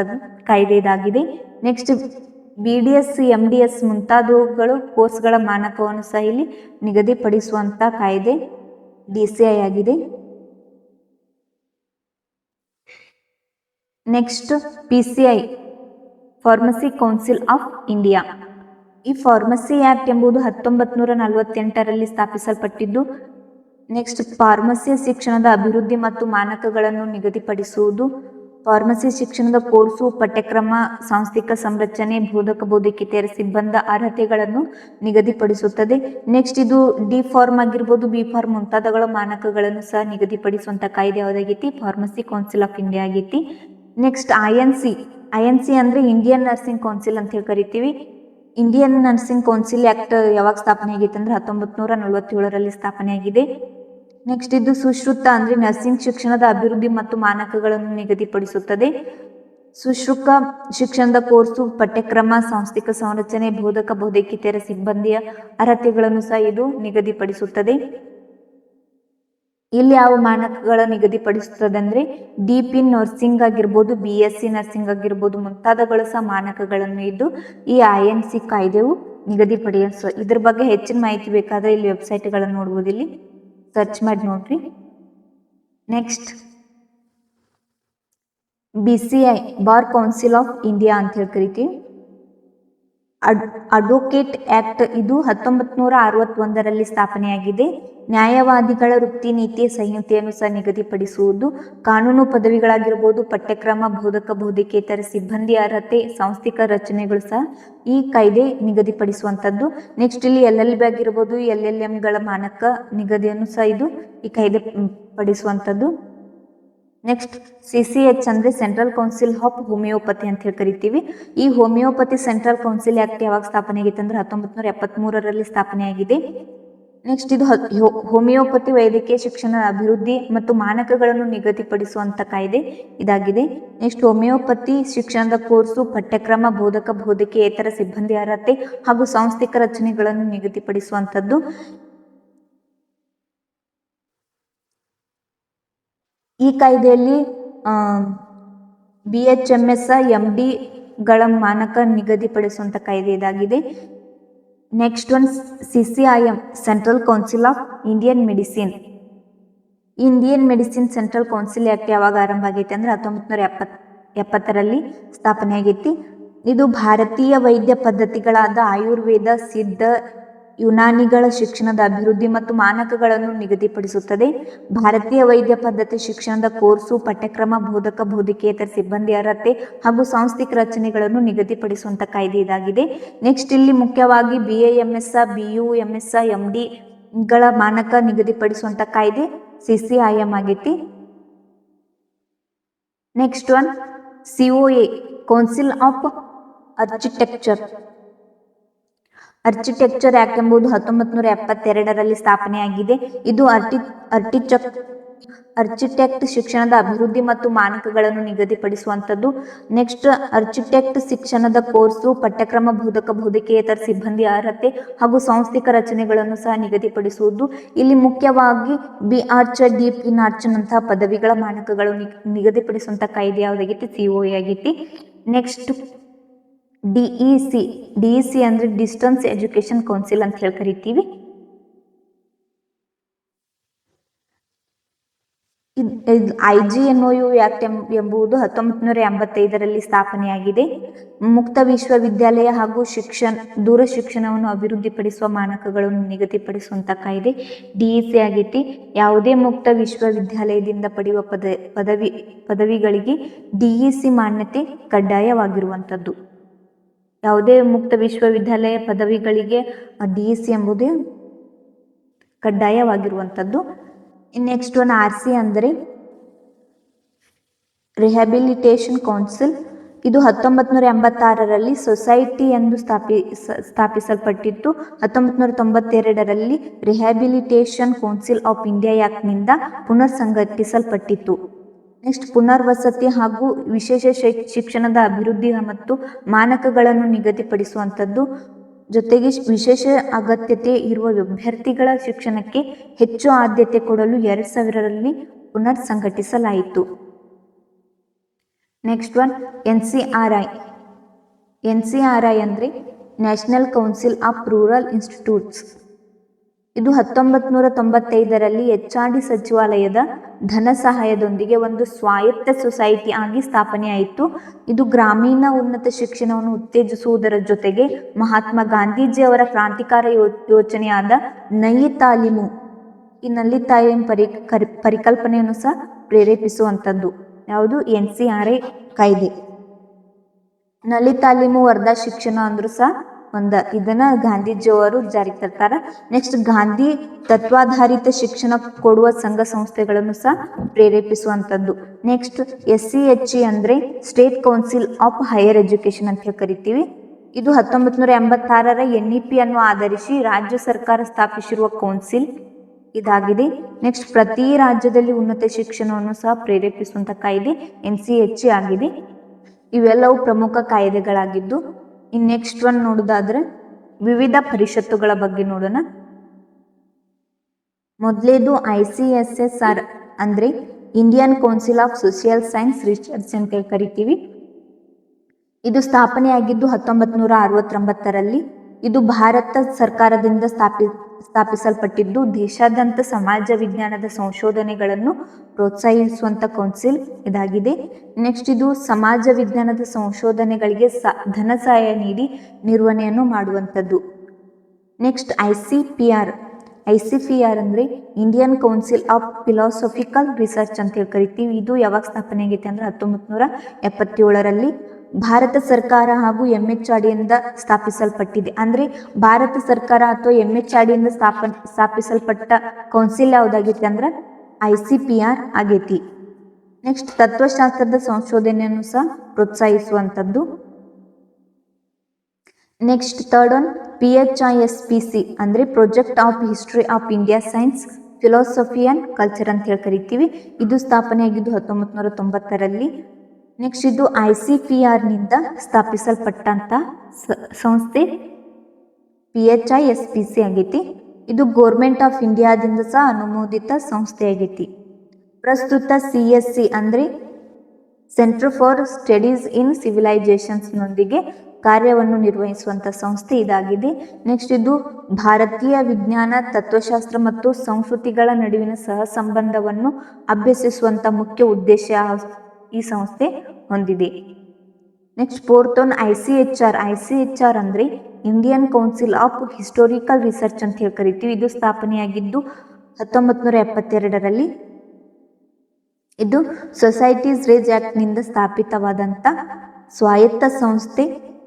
ಕಾಯ್ದೆ ಇದಾಗಿದೆ. Next B D S M D S ಮುಂತಾದವುಗಳು ಕೋರ್ಸ್ಗಳ ಮಾನಕವನ್ನು ಸಹ ಇಲ್ಲಿ ನಿಗದಿಪಡಿಸುವಂಥ ಕಾಯ್ದೆ ಡಿ ಸಿ ಐ ಆಗಿದೆ. Next P C I pharmacy council of India ಈ ಫಾರ್ಮಸಿ ಆಕ್ಟ್ ಎಂಬುದು ಹತ್ತೊಂಬತ್ತು ನೂರ ನಲವತ್ತೆಂಟರಲ್ಲಿ ಸ್ಥಾಪಿಸಲ್ಪಟ್ಟಿದ್ದು ನೆಕ್ಸ್ಟ್ ಫಾರ್ಮಸಿ ಶಿಕ್ಷಣದ ಅಭಿವೃದ್ಧಿ ಮತ್ತು ಮಾನಕಗಳನ್ನು ನಿಗದಿಪಡಿಸುವುದು ಫಾರ್ಮಸಿ ಶಿಕ್ಷಣದ ಕೋರ್ಸು, ಪಠ್ಯಕ್ರಮ, ಸಾಂಸ್ಥಿಕ ಸಂರಚನೆ, ಬೋಧಕ ಬೋಧಕಿತೆಯರ ಸಿಬ್ಬಂದ ಅರ್ಹತೆಗಳನ್ನು ನಿಗದಿಪಡಿಸುತ್ತದೆ. ನೆಕ್ಸ್ಟ್ ಇದು ಡಿ ಫಾರ್ಮ್ ಆಗಿರ್ಬೋದು. ಬಿ ಫಾರ್ಮ್ ಮುಂತಾದಗಳ ಮಾನಕಗಳನ್ನು ಸಹ ನಿಗದಿಪಡಿಸುವಂಥ ಕಾಯ್ದೆ ಯಾವುದಾಗೈತಿ? ಫಾರ್ಮಸಿ ಕೌನ್ಸಿಲ್ ಆಫ್ ಇಂಡಿಯಾ ಆಗೈತಿ. Next I N C I N C ಅಂದರೆ ಇಂಡಿಯನ್ ನರ್ಸಿಂಗ್ ಕೌನ್ಸಿಲ್ ಅಂತ ಹೇಳಿ ಕರಿತೀವಿ. ಇಂಡಿಯನ್ ನರ್ಸಿಂಗ್ ಕೌನ್ಸಿಲ್ ಆ್ಯಕ್ಟ್ ಯಾವಾಗ ಸ್ಥಾಪನೆ ಆಗಿತ್ತು ಅಂದರೆ ಹತ್ತೊಂಬತ್ತು ನೂರ ನಲವತ್ತೇಳರಲ್ಲಿ ಸ್ಥಾಪನೆ ಆಗಿದೆ. ನೆಕ್ಸ್ಟ್ ಇದು ಸುಶ್ರುತ ಅಂದರೆ ನರ್ಸಿಂಗ್ ಶಿಕ್ಷಣದ ಅಭಿವೃದ್ಧಿ ಮತ್ತು ಮಾನಕಗಳನ್ನು ನಿಗದಿಪಡಿಸುತ್ತದೆ. ಸುಶ್ರುತ ಶಿಕ್ಷಣದ ಕೋರ್ಸು, ಪಠ್ಯಕ್ರಮ, ಸಾಂಸ್ಥಿಕ ಸಂರಚನೆ, ಬೋಧಕ ಬೋಧಕಿತೆಯರ ಸಿಬ್ಬಂದಿಯ ಅರ್ಹತೆಗಳನ್ನು ಸಹ ಇದು ನಿಗದಿಪಡಿಸುತ್ತದೆ. ಇಲ್ಲಿ ಯಾವ ಮಾನಕಗಳ ನಿಗದಿಪಡಿಸುತ್ತದೆ ಅಂದ್ರೆ ಡಿ ಪಿ ನರ್ಸಿಂಗ್ ಆಗಿರ್ಬೋದು ಬಿ ಎಸ್ ಸಿ ನರ್ಸಿಂಗ್ ಆಗಿರ್ಬೋದು ಮುಂತಾದಗಳು ಸಹ ಮಾನಕಗಳನ್ನು ಇದ್ದು ಈ ಐ ಎನ್ ಸಿ ಕಾಯ್ದೆಯು ನಿಗದಿಪಡಿಸ ಇದ್ರ ಬಗ್ಗೆ ಹೆಚ್ಚಿನ ಮಾಹಿತಿ ಬೇಕಾದ್ರೆ ಇಲ್ಲಿ ವೆಬ್ಸೈಟ್ಗಳನ್ನು ನೋಡ್ಬೋದು ಇಲ್ಲಿ. ಸರ್ಚ್ ಮಾಡಿ ನೋಡ್ರಿ. Next B C I bar council of India ಅಂತ ಹೇಳಿ ಕರಿತೀವಿ. ಅಡ್ವೊಕೇಟ್ ಆಕ್ಟ್ ಇದು ಹತ್ತೊಂಬತ್ ನೂರ ಅರವತ್ತೊಂದರಲ್ಲಿ ಸ್ಥಾಪನೆಯಾಗಿದೆ. ನ್ಯಾಯವಾದಿಗಳ ವೃತ್ತಿ ನೀತಿಯ ಸಂಹಿತೆಯನ್ನು ಸಹ ನಿಗದಿಪಡಿಸುವುದು, ಕಾನೂನು ಪದವಿಗಳಾಗಿರ್ಬೋದು, ಪಠ್ಯಕ್ರಮ, ಬೋಧಕ, ಬೋಧಕೇತರ ಸಿಬ್ಬಂದಿ ಅರ್ಹತೆ, ಸಾಂಸ್ಥಿಕ ರಚನೆಗಳು ಸಹ ಈ ಕಾಯ್ದೆ ನಿಗದಿಪಡಿಸುವಂಥದ್ದು. ನೆಕ್ಸ್ಟ್ ಇಲ್ಲಿ ಎಲ್ ಎಲ್ ಬಿ ಆಗಿರ್ಬೋದು, ಎಲ್ ಎಲ್ ಎಂಗಳ ಮಾನಕ ನಿಗದಿಯನ್ನು ಸಹ ಇದು ಈ ಕಾಯ್ದೆ ಪಡಿಸುವಂಥದ್ದು. ನೆಕ್ಸ್ಟ್ ಸಿ ಸಿ ಎಚ್ ಅಂದರೆ ಸೆಂಟ್ರಲ್ ಕೌನ್ಸಿಲ್ ಆಫ್ ಹೋಮಿಯೋಪತಿ ಅಂತ ಹೇಳಿ ಕರಿತೀವಿ. ಈ ಹೋಮಿಯೋಪತಿ ಸೆಂಟ್ರಲ್ ಕೌನ್ಸಿಲ್ ಆಕ್ಟ್ ಯಾವಾಗ ಸ್ಥಾಪನೆ ಆಗಿತ್ತು ಅಂದ್ರೆ ಹತ್ತೊಂಬತ್ತು ನೂರ ಎಪ್ಪತ್ತ್ಮೂರರಲ್ಲಿ ಸ್ಥಾಪನೆಯಾಗಿದೆ ನೆಕ್ಸ್ಟ್ ಇದು ಹೋಮಿಯೋಪತಿ ವೈದ್ಯಕೀಯ ಶಿಕ್ಷಣ ಅಭಿವೃದ್ಧಿ ಮತ್ತು ಮಾನಕಗಳನ್ನು ನಿಗದಿಪಡಿಸುವಂತ ಕಾಯ್ದೆ ಇದಾಗಿದೆ. ನೆಕ್ಸ್ಟ್ ಹೋಮಿಯೋಪತಿ ಶಿಕ್ಷಣದ ಕೋರ್ಸು, ಪಠ್ಯಕ್ರಮ, ಬೋಧಕ ಬೋಧಕೇತರ ಸಿಬ್ಬಂದಿ ಅರ್ಹತೆ ಹಾಗೂ ಸಾಂಸ್ಥಿಕ ರಚನೆಗಳನ್ನು ನಿಗದಿಪಡಿಸುವಂಥದ್ದು. ಈ ಕಾಯ್ದೆಯಲ್ಲಿ B H M S M ಡಿಗಳ ಮಾನಕ ನಿಗದಿಪಡಿಸುವಂಥ ಕಾಯ್ದೆ ಇದಾಗಿದೆ. Next one C C I M central council of Indian medicine Indian medicine central council ಯಾಕೆ ಯಾವಾಗ ಆರಂಭ ಆಗೈತೆ ಅಂದ್ರೆ ಹತ್ತೊಂಬತ್ತು ನೂರ ಎಪ್ಪತ್, ಎಪ್ಪತ್ತರಲ್ಲಿ ಸ್ಥಾಪನೆ ಆಗೈತಿ ಇದು ಭಾರತೀಯ ವೈದ್ಯ ಪದ್ಧತಿಗಳಾದ ಆಯುರ್ವೇದ, ಸಿದ್ಧ ಯುನಾನಿಗಳ ಶಿಕ್ಷಣದ ಅಭಿವೃದ್ಧಿ ಮತ್ತು ಮಾನಕಗಳನ್ನು ನಿಗದಿಪಡಿಸುತ್ತದೆ. ಭಾರತೀಯ ವೈದ್ಯ ಪದ್ಧತಿ ಶಿಕ್ಷಣದ ಕೋರ್ಸು, ಪಠ್ಯಕ್ರಮ, ಬೋಧಕ, ಬೋಧಕೇತರ ಸಿಬ್ಬಂದಿ ಅರ್ಹತೆ ಹಾಗೂ ಸಾಂಸ್ಥಿಕ ರಚನೆಗಳನ್ನು ನಿಗದಿಪಡಿಸುವಂತ ಕಾಯ್ದೆ ಇದಾಗಿದೆ. ನೆಕ್ಸ್ಟ್ ಇಲ್ಲಿ ಮುಖ್ಯವಾಗಿ B A M S B U M S M D ಗಳ ಮಾನಕ ನಿಗದಿಪಡಿಸುವಂತ ಕಾಯ್ದೆ ಸಿ ಸಿ ಐ ಎಂ ಆಗೈತಿ. Next one C O A council of architecture architecture act ಎಂಬುದು ಹತ್ತೊಂಬತ್ತು ನೂರ ಎಪ್ಪತ್ತೆರಡರಲ್ಲಿ ಸ್ಥಾಪನೆಯಾಗಿದೆ. ಇದು ಅರ್ಟಿ, ಅರ್ಟಿಚಕ್ ಆರ್ಕಿಟೆಕ್ಟ್ ಶಿಕ್ಷಣದ ಅಭಿವೃದ್ಧಿ ಮತ್ತು ಮಾನಕಗಳನ್ನು ನಿಗದಿಪಡಿಸುವಂಥದ್ದು. ನೆಕ್ಸ್ಟ್ ಆರ್ಕಿಟೆಕ್ಟ್ ಶಿಕ್ಷಣದ ಕೋರ್ಸು ಪಠ್ಯಕ್ರಮ ಬೋಧಕ, ಬೋಧಕೇತರ ಸಿಬ್ಬಂದಿ ಅರ್ಹತೆ ಹಾಗೂ ಸಾಂಸ್ಥಿಕ ರಚನೆಗಳನ್ನು ಸಹ ನಿಗದಿಪಡಿಸುವುದು. ಇಲ್ಲಿ ಮುಖ್ಯವಾಗಿ ಬಿ ಆರ್ಚ್ ಡಿ ಪಿ ಪದವಿಗಳ ಮಾನಕಗಳು ನಿಗದಿಪಡಿಸುವಂತಹ ಕಾಯ್ದೆ ಯಾವುದಾಗೈತಿ ಸಿ ಒ ಆಗೈತಿ next D E C D E C ಅಂದ್ರೆ ಡಿಸ್ಟನ್ಸ್ ಎಜುಕೇಶನ್ ಕೌನ್ಸಿಲ್ ಅಂತ ಹೇಳಿ ಕರಿತೀವಿ. I G N U act ಎಂಬುದು ಹತ್ತೊಂಬತ್ತು ನೂರ ಎಂಬತ್ತೈದರಲ್ಲಿ ಸ್ಥಾಪನೆಯಾಗಿದೆ. ಮುಕ್ತ ವಿಶ್ವವಿದ್ಯಾಲಯ ಹಾಗೂ ಶಿಕ್ಷಣ, ದೂರ ಶಿಕ್ಷಣವನ್ನು ಅಭಿವೃದ್ಧಿಪಡಿಸುವ ಮಾನಕಗಳನ್ನು ನಿಗದಿಪಡಿಸುವಂತ ಕಾಯ್ದೆ ಡಿಇಸಿ ಆಗೈತಿ. ಯಾವುದೇ ಮುಕ್ತ ವಿಶ್ವವಿದ್ಯಾಲಯದಿಂದ ಪಡೆಯುವ ಪದ, ಪದವಿ, ಪದವಿಗಳಿಗೆ ಡಿಇಸಿ ಮಾನ್ಯತೆ ಕಡ್ಡಾಯವಾಗಿರುವಂಥದ್ದು ಯಾವುದೇ ಮುಕ್ತ ವಿಶ್ವವಿದ್ಯಾಲಯ ಪದವಿಗಳಿಗೆ ಡಿ ಎಸ್ ಸಿ ಎಂಬುದೇ ಕಡ್ಡಾಯವಾಗಿರುವಂಥದ್ದು. ನೆಕ್ಸ್ಟ್ ಒನ್ ಆರ್ ಸಿ ಅಂದರೆ ರಿಹ್ಯಾಬಿಲಿಟೇಷನ್ ಕೌನ್ಸಿಲ್ ಇದು ಹತ್ತೊಂಬತ್ತು ನೂರ ಎಂಬತ್ತಾರರಲ್ಲಿ ಸೊಸೈಟಿ ಎಂದು ಸ್ಥಾಪಿ ಸ್ಥಾಪಿಸಲ್ಪಟ್ಟಿತ್ತು. ಹತ್ತೊಂಬತ್ತು ನೂರ ತೊಂಬತ್ತೆರಡರಲ್ಲಿ ರಿಹ್ಯಾಬಿಲಿಟೇಷನ್ ಕೌನ್ಸಿಲ್ ಆಫ್ ಇಂಡಿಯಾ ಆ್ಯಕ್ಟ್ನಿಂದ ಪುನರ್ ಸಂಘಟಿಸಲ್ಪಟ್ಟಿತ್ತು ನೆಕ್ಸ್ಟ್ ಪುನರ್ವಸತಿ ಹಾಗೂ ವಿಶೇಷ ಶಿಕ್ಷಣದ ಅಭಿವೃದ್ಧಿ ಮತ್ತು ಮಾನಕಗಳನ್ನು ನಿಗದಿಪಡಿಸುವಂಥದ್ದು. ಜೊತೆಗೆ ವಿಶೇಷ ಅಗತ್ಯತೆ ಇರುವ ಅಭ್ಯರ್ಥಿಗಳ ಶಿಕ್ಷಣಕ್ಕೆ ಹೆಚ್ಚು ಆದ್ಯತೆ ಕೊಡಲು ಎರಡು ಸಾವಿರರಲ್ಲಿ ಪುನರ್ ಸಂಘಟಿಸಲಾಯಿತು next one, N C R I. N C R I ಅಂದರೆ national council of rural institutes. ಇದು ಹತ್ತೊಂಬತ್ತು ನೂರ ತೊಂಬತ್ತೈದರಲ್ಲಿ ಎಚ್ ಆರ್ ಡಿ ಸಚಿವಾಲಯದ ಧನ ಸಹಾಯದೊಂದಿಗೆ ಒಂದು ಸ್ವಾಯತ್ತ ಸೊಸೈಟಿ ಆಗಿ ಸ್ಥಾಪನೆಯಾಯಿತು. ಇದು ಗ್ರಾಮೀಣ ಉನ್ನತ ಶಿಕ್ಷಣವನ್ನು ಉತ್ತೇಜಿಸುವುದರ ಜೊತೆಗೆ ಮಹಾತ್ಮ ಗಾಂಧೀಜಿ ಅವರ ಕ್ರಾಂತಿಕಾರ ಯೋ- ಯೋಚನೆಯಾದ ನಯಿ ತಾಲೀಮು ಈ ನಲ್ಲಿ ತಾಲೀಮ್ ಪರಿ ಪರಿಕಲ್ಪನೆಯನ್ನು ಸಹ ಪ್ರೇರೇಪಿಸುವಂಥದ್ದು. ಯಾವುದು? ಎನ್ ಸಿ ಆರ್ ಐ ಕಾಯ್ದೆ. ನಲ್ಲಿ ತಾಲೀಮು ವರ್ಧಾ ಶಿಕ್ಷಣ ಅಂದ್ರೂ ಸಹ ಒಂದ. ಇದನ್ನ ಗಾಂಧೀಜಿಯವರು ಜಾರಿಗೆ ತರ್ತಾರ. ನೆಕ್ಸ್ಟ್ ಗಾಂಧಿ ತತ್ವಾಧಾರಿತ ಶಿಕ್ಷಣ ಕೊಡುವ ಸಂಘ ಸಂಸ್ಥೆಗಳನ್ನು ಸಹ ಪ್ರೇರೇಪಿಸುವಂಥದ್ದು. Next S C H E ಅಂದ್ರೆ state council of higher education ಅಂತ ಕರಿತೀವಿ. ಇದು ಹತ್ತೊಂಬತ್ತು ನೂರ ಎಂಬತ್ತಾರರ ಎನ್ ಪಿ ಅನ್ನು ಆಧರಿಸಿ ರಾಜ್ಯ ಸರ್ಕಾರ ಸ್ಥಾಪಿಸಿರುವ ಕೌನ್ಸಿಲ್ ಇದಾಗಿದೆ. ನೆಕ್ಸ್ಟ್ ಪ್ರತಿ ರಾಜ್ಯದಲ್ಲಿ ಉನ್ನತ ಶಿಕ್ಷಣವನ್ನು ಸಹ ಪ್ರೇರೇಪಿಸುವಂತ ಕಾಯ್ದೆ ಎನ್ ಸಿ ಎಚ್ ಆಗಿದೆ. ಇವೆಲ್ಲವೂ ಪ್ರಮುಖ ಕಾಯ್ದೆಗಳಾಗಿದ್ದು ಇನ್ ನೆಕ್ಸ್ಟ್ ಒನ್ ನೋಡೋದಾದ್ರೆ ವಿವಿಧ ಪರಿಷತ್ತುಗಳ ಬಗ್ಗೆ ನೋಡೋಣ. ಮೊದಲೇದು I C S S R ಅಂದ್ರೆ Indian council of social science research ಅಂತ ಕರಿತೀವಿ. ಇದು ಸ್ಥಾಪನೆಯಾಗಿದ್ದು ಹತ್ತೊಂಬತ್ತು ನೂರ ಅರವತ್ತೊಂಬತ್ತರಲ್ಲಿ ಇದು ಭಾರತ ಸರ್ಕಾರದಿಂದ ಸ್ಥಾಪಿ, ಸ್ಥಾಪಿಸಲ್ಪಟ್ಟಿದ್ದು ದೇಶಾದ್ಯಂತ ಸಮಾಜ ವಿಜ್ಞಾನದ ಸಂಶೋಧನೆಗಳನ್ನು ಪ್ರೋತ್ಸಾಹಿಸುವಂತ ಕೌನ್ಸಿಲ್ ಇದಾಗಿದೆ. ನೆಕ್ಸ್ಟ್ ಇದು ಸಮಾಜ ವಿಜ್ಞಾನದ ಸಂಶೋಧನೆಗಳಿಗೆ ಸ, ಧನ ಸಹಾಯ ನೀಡಿ ನಿರ್ವಹಣೆಯನ್ನು ಮಾಡುವಂಥದ್ದು. Next I C P R, I C P R ಅಂದರೆ Indian council of philosophical research ಅಂತ ಹೇಳಿ ಕರಿತೀವಿ. ಇದು ಯಾವಾಗ ಸ್ಥಾಪನೆ ಆಗೈತೆ ಅಂದ್ರೆ ಹತ್ತೊಂಬತ್ತು ನೂರ ಎಪ್ಪತ್ತೇಳರಲ್ಲಿ ಭಾರತ ಸರ್ಕಾರ ಹಾಗೂ ಎಂ ಎಚ್ ಆಡಿಯಿಂದ ಸ್ಥಾಪಿಸಲ್ಪಟ್ಟಿದೆ. ಅಂದ್ರೆ ಭಾರತ ಸರ್ಕಾರ ಅಥವಾ ಎಂ ಎಚ್ ಆಡಿಯಿಂದ ಸ್ಥಾಪನ್ ಸ್ಥಾಪಿಸಲ್ಪಟ್ಟ ಕೌನ್ಸಿಲ್ ಯಾವುದಾಗೈತೆ ಅಂದ್ರೆ ಐ ಸಿ ಪಿ ಆರ್ ಆಗೈತಿ. ನೆಕ್ಸ್ಟ್ ತತ್ವಶಾಸ್ತ್ರದ ಸಂಶೋಧನೆಯನ್ನು ಸಹ ಪ್ರೋತ್ಸಾಹಿಸುವಂಥದ್ದು. Next third one P H I S P C ಅಂದರೆ project of history of India science philosophy and culture ಅಂತ ಹೇಳಿ ಕರಿತೀವಿ. ಇದು ಸ್ಥಾಪನೆಯಾಗಿದ್ದು ಹತ್ತೊಂಬತ್ತು ನೂರ ತೊಂಬತ್ತರಲ್ಲಿ ನೆಕ್ಸ್ಟ್ ಇದು ಐ ಸಿ ಪಿ ಆರ್ನಿಂದ ಸ್ಥಾಪಿಸಲ್ಪಟ್ಟಂಥ ಸಂಸ್ಥೆ P H I S P C ಆಗೈತಿ. ಇದು ಗೋರ್ಮೆಂಟ್ ಆಫ್ ಇಂಡಿಯಾದಿಂದ ಸಹ ಅನುಮೋದಿತ ಸಂಸ್ಥೆ ಆಗೈತಿ. ಪ್ರಸ್ತುತ ಸಿ ಎಸ್ ಸಿ ಅಂದರೆ ಸೆಂಟರ್ ಫಾರ್ ಸ್ಟಡೀಸ್ ಇನ್ ಸಿವಿಲೈಜೇಷನ್ಸ್ನೊಂದಿಗೆ ಕಾರ್ಯವನ್ನು ನಿರ್ವಹಿಸುವಂಥ ಸಂಸ್ಥೆ ಇದಾಗಿದೆ. ನೆಕ್ಸ್ಟ್ ಇದು ಭಾರತೀಯ ವಿಜ್ಞಾನ, ತತ್ವಶಾಸ್ತ್ರ ಮತ್ತು ಸಂಸ್ಕೃತಿಗಳ ನಡುವಿನ ಸಹ ಸಂಬಂಧವನ್ನು ಅಭ್ಯಸಿಸುವಂಥ ಮುಖ್ಯ ಉದ್ದೇಶ ಈ ಸಂಸ್ಥೆ ಹೊಂದಿದೆ. Next fourth one I C H R. I C H R ಅಂದರೆ Indian council of historical research ಅಂತ ಹೇಳಿ ಕರಿತೀವಿ. ಇದು ಸ್ಥಾಪನೆಯಾಗಿದ್ದು ಹತ್ತೊಂಬತ್ತು ನೂರ ಎಪ್ಪತ್ತೆರಡರಲ್ಲಿ. ಇದು ಸೊಸೈಟೀಸ್ ರೇಜ್ ಆ್ಯಕ್ಟ್ನಿಂದ ಸ್ಥಾಪಿತವಾದಂಥ ಸ್ವಾಯತ್ತ ಸಂಸ್ಥೆ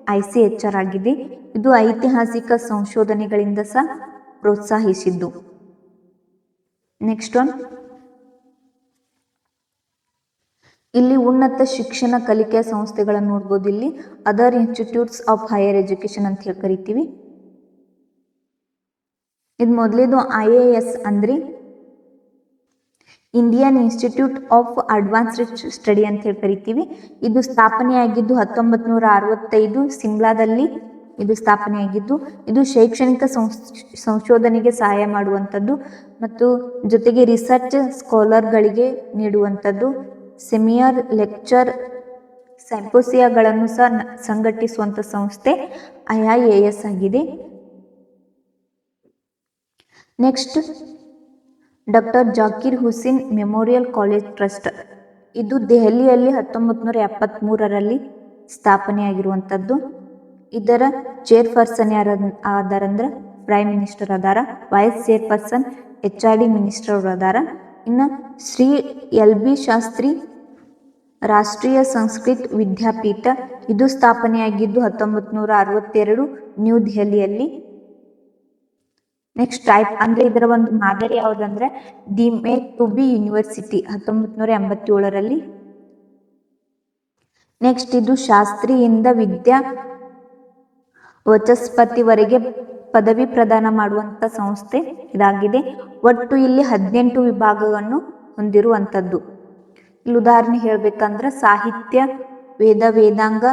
ಐ ಸಿ ಎಚ್ ಆರ್ ಆಗಿದೆ. ಇದು ಐತಿಹಾಸಿಕ ಸಂಶೋಧನೆಗಳಿಂದ ಸಹ ಪ್ರೋತ್ಸಾಹಿಸಿದ್ದು. Next one. ಇಲ್ಲಿ ಉನ್ನತ ಶಿಕ್ಷಣ ಕಲಿಕೆಯ ಸಂಸ್ಥೆಗಳನ್ನು ನೋಡ್ಬೋದು ಇಲ್ಲಿ. Other institutes of higher education ಅಂತ ಹೇಳಿ ಕರಿತೀವಿ. ಇದು ಮೊದಲೇದು ಐ ಎ ಎಸ್ ಅಂದ್ರೆ. Indian institute of advanced study ಅಂತ ಹೇಳಿ ಕರಿತೀವಿ. ಇದು ಸ್ಥಾಪನೆಯಾಗಿದ್ದು ಹತ್ತೊಂಬತ್ತು ನೂರ ಅರವತ್ತೈದು ಸಿಮ್ಲಾದಲ್ಲಿ ಇದು ಸ್ಥಾಪನೆಯಾಗಿದ್ದು. ಇದು ಶೈಕ್ಷಣಿಕ ಸಂಶೋಧನೆಗೆ ಸಹಾಯ ಮಾಡುವಂಥದ್ದು ಮತ್ತು ಜೊತೆಗೆ ರಿಸರ್ಚ್ ಸ್ಕಾಲರ್ಗಳಿಗೆ ನೀಡುವಂಥದ್ದು. ಸೆಮಿಯರ್, ಲೆಕ್ಚರ್ ಸೆಂಪೋಸಿಯಾಗಳನ್ನು ಸಹ ಸಂಘಟಿಸುವಂಥ ಸಂಸ್ಥೆ ಐ ಐ ಎ ಎಸ್ ಆಗಿದೆ. Next, doctor Zakir Hussain memorial college trust. ಇದು ದೆಹಲಿಯಲ್ಲಿ ಹತ್ತೊಂಬತ್ತು ನೂರ ಎಪ್ಪತ್ತ್ಮೂರರಲ್ಲಿ ಸ್ಥಾಪನೆಯಾಗಿರುವಂಥದ್ದು ಇದರ ಚೇರ್ಪರ್ಸನ್ ಯಾರ ಆದಾರಂದ್ರೆ ಪ್ರೈಮ್ ಮಿನಿಸ್ಟರ್ ಅದಾರ, vice chairperson H R D minister ಅದಾರ ಇನ್ನು ಶ್ರೀ ಎಲ್ ಬಿ ಶಾಸ್ತ್ರಿ ರಾಷ್ಟ್ರೀಯ ಸಂಸ್ಕೃತ್ ವಿದ್ಯಾಪೀಠ ಇದು ಸ್ಥಾಪನೆಯಾಗಿದ್ದು ಹತ್ತೊಂಬತ್ತು ನೂರ ಅರವತ್ತೆರಡು ನ್ಯೂ ದೆಹಲಿಯಲ್ಲಿ. ನೆಕ್ಸ್ಟ್ ಟೈಪ್ ಅಂದ್ರೆ ಇದರ ಒಂದು ಮಾದರಿ ಯಾವುದಂದ್ರೆ deemed to be university ಹತ್ತೊಂಬತ್ತು ನೂರ ಎಂಬತ್ತೇಳರಲ್ಲಿ. ನೆಕ್ಸ್ಟ್ ಇದು ಶಾಸ್ತ್ರಿಯಿಂದ ವಿದ್ಯಾ ವಚಸ್ಪತಿವರೆಗೆ ಪದವಿ ಪ್ರದಾನ ಮಾಡುವಂತ ಸಂಸ್ಥೆ ಇದಾಗಿದೆ. ಒಟ್ಟು ಇಲ್ಲಿ ಹದಿನೆಂಟು ವಿಭಾಗವನ್ನು ಹೊಂದಿರುವಂಥದ್ದು. ಇಲ್ಲಿ ಉದಾಹರಣೆ ಹೇಳಬೇಕಂದ್ರೆ ಸಾಹಿತ್ಯ, ವೇದ, ವೇದಾಂಗ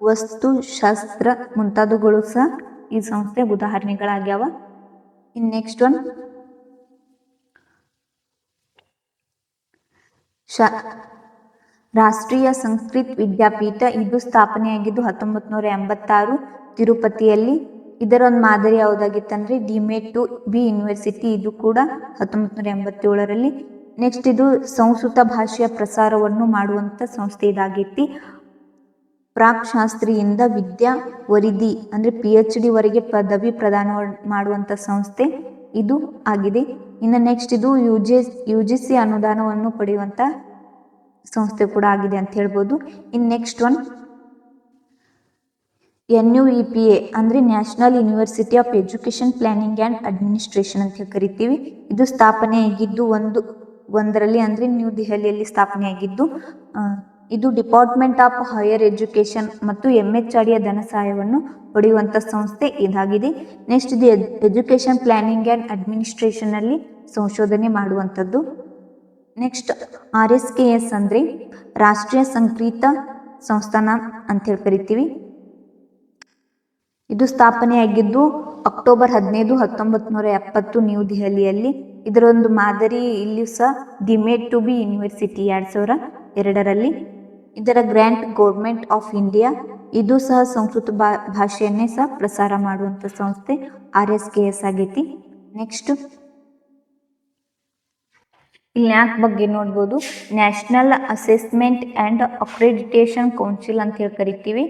ವಸ್ತುಶಾಸ್ತ್ರ ಮುಂತಾದವುಗಳು ಸಹ ಈ ಸಂಸ್ಥೆ ಉದಾಹರಣೆಗಳಾಗ್ಯಾವ. In next one. ಶ, ರಾಷ್ಟ್ರೀಯ ಸಂಸ್ಕೃತ್ ವಿದ್ಯಾಪೀಠ ಇದು ಸ್ಥಾಪನೆಯಾಗಿದ್ದು ಹತ್ತೊಂಬತ್ತು ನೂರ ಎಂಬತ್ತಾರು ತಿರುಪತಿಯಲ್ಲಿ ಇದರ ಒಂದು ಮಾದರಿ ಯಾವುದಾಗಿತ್ತಂದ್ರೆ ಡಿಮೇಟ್ ಟು ಬಿ ಯೂನಿವರ್ಸಿಟಿ. ಇದು ಕೂಡ ಹತ್ತೊಂಬತ್ತು ನೂರ ಎಂಬತ್ತೇಳರಲ್ಲಿ. ನೆಕ್ಸ್ಟ್ ಇದು ಸಂಸ್ಕೃತ ಭಾಷೆಯ ಪ್ರಸಾರವನ್ನು ಮಾಡುವಂಥ ಸಂಸ್ಥೆ ಇದಾಗೈತಿ. ಪ್ರಾಕ್ ಶಾಸ್ತ್ರಿಯಿಂದ ವಿದ್ಯಾ ವರಿದಿ ಅಂದ್ರೆ ಪಿ ಎಚ್ ಡಿ ವರೆಗೆ ಪದವಿ ಪ್ರದಾನ ಮಾಡುವಂಥ ಸಂಸ್ಥೆ ಇದು ಆಗಿದೆ. ಇನ್ನು ನೆಕ್ಸ್ಟ್ ಇದು U G U G C ಅನುದಾನವನ್ನು ಪಡೆಯುವಂಥ ಸಂಸ್ಥೆ ಕೂಡ ಆಗಿದೆ ಅಂತ ಹೇಳ್ಬೋದು. ಇನ್ನು next one N U E P A ಅಂದರೆ national university of education planning and administration ಅಂತ ಕರಿತೀವಿ. ಇದು ಸ್ಥಾಪನೆಯಾಗಿದ್ದು ಒಂದು, ಒಂದರಲ್ಲಿ ಅಂದರೆ ನ್ಯೂ ದೆಹಲಿಯಲ್ಲಿ ಸ್ಥಾಪನೆ ಆಗಿದ್ದು ಇದು ಡಿಪಾರ್ಟ್ಮೆಂಟ್ ಆಫ್ ಹೈಯರ್ ಎಜುಕೇಷನ್ ಮತ್ತು ಎಂ ಎಚ್ ಅಡಿಯ ಧನ ಸಹಾಯವನ್ನು ಪಡೆಯುವಂಥ ಸಂಸ್ಥೆ ಇದಾಗಿದೆ. ನೆಕ್ಸ್ಟ್ ಇದು ಎಜುಕೇಷನ್ ಪ್ಲಾನಿಂಗ್ ಆ್ಯಂಡ್ ಅಡ್ಮಿನಿಸ್ಟ್ರೇಷನಲ್ಲಿ ಸಂಶೋಧನೆ ಮಾಡುವಂಥದ್ದು. Next R S K S ಅಂದರೆ ರಾಷ್ಟ್ರೀಯ ಸಂಕ್ರೀತ ಸಂಸ್ಥಾನ ಅಂತ ಹೇಳಿ ಕರಿತೀವಿ. ಇದು ಸ್ಥಾಪನೆಯಾಗಿದ್ದು ಅಕ್ಟೋಬರ್ ಹದಿನೈದು ಹತ್ತೊಂಬತ್ತು ನೂರ ಎಪ್ಪತ್ತು ನ್ಯೂ ದೆಹಲಿಯಲ್ಲಿ. ಇದರ ಒಂದು ಮಾದರಿ ಇಲ್ಲಿಯೂ ಸಹ, deemed to be university ಎರಡು ಸಾವಿರ ಎರಡರಲ್ಲಿ. ಇದರ ಗ್ರ್ಯಾಂಟ್ ಗೌರ್ಮೆಂಟ್ ಆಫ್ ಇಂಡಿಯಾ. ಇದು ಸಹ ಸಂಸ್ಕೃತ ಭಾ, ಭಾಷೆಯನ್ನೇ ಸಹ ಪ್ರಸಾರ ಮಾಡುವಂಥ ಸಂಸ್ಥೆ ಆರ್ ಎಸ್ ಕೆ ಎಸ್ ಆಗೈತಿ. ನೆಕ್ಸ್ಟ್. ಇಲ್ಲಿ ನ್ಯಾಕ್ ಬಗ್ಗೆ ನೋಡ್ಬೋದು. National assessment and accreditation council ಅಂತ ಹೇಳಿ ಕರಿತೀವಿ.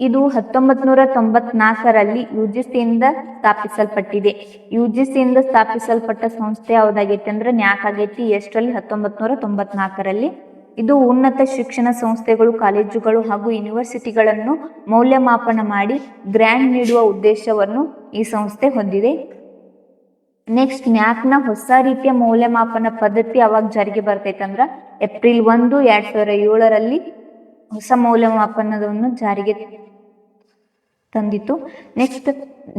ಇದು ಹತ್ತೊಂಬತ್ ನೂರ ತೊಂಬತ್ನಾಲ್ಕರಲ್ಲಿ ಯು ಜಿ ಸಿಯಿಂದ ಸ್ಥಾಪಿಸಲ್ಪಟ್ಟಿದೆ. ಯು ಜಿ ಸಿಯಿಂದ ಸ್ಥಾಪಿಸಲ್ಪಟ್ಟ ಸಂಸ್ಥೆ ಯಾವ್ದಾಗೈತಿ ಅಂದ್ರೆ ನ್ಯಾಕ್ ಆಗೈತಿ ಎಷ್ಟರಲ್ಲಿ ಹತ್ತೊಂಬತ್ ನೂರ ತೊಂಬತ್ನಾಲ್ಕರಲ್ಲಿ. ಇದು ಉನ್ನತ ಶಿಕ್ಷಣ ಸಂಸ್ಥೆಗಳು, ಕಾಲೇಜುಗಳು ಹಾಗೂ ಯೂನಿವರ್ಸಿಟಿಗಳನ್ನು ಮೌಲ್ಯಮಾಪನ ಮಾಡಿ ಗ್ರ್ಯಾಂಡ್ ನೀಡುವ ಉದ್ದೇಶವನ್ನು ಈ ಸಂಸ್ಥೆ ಹೊಂದಿದೆ. ನೆಕ್ಸ್ಟ್, ನ್ಯಾಕ್ನ ಹೊಸ ರೀತಿಯ ಮೌಲ್ಯಮಾಪನ ಪದ್ಧತಿ ಅವಾಗ ಜಾರಿಗೆ ಬರ್ತೈತಂದ್ರ ಏಪ್ರಿಲ್ ಒಂದು ಎರಡ್ ಸಾವಿರದ ಏಳರಲ್ಲಿ ಹೊಸ ಮೌಲ್ಯಮಾಪನವನ್ನು ಜಾರಿಗೆ ತಂದಿತು ನೆಕ್ಸ್ಟ್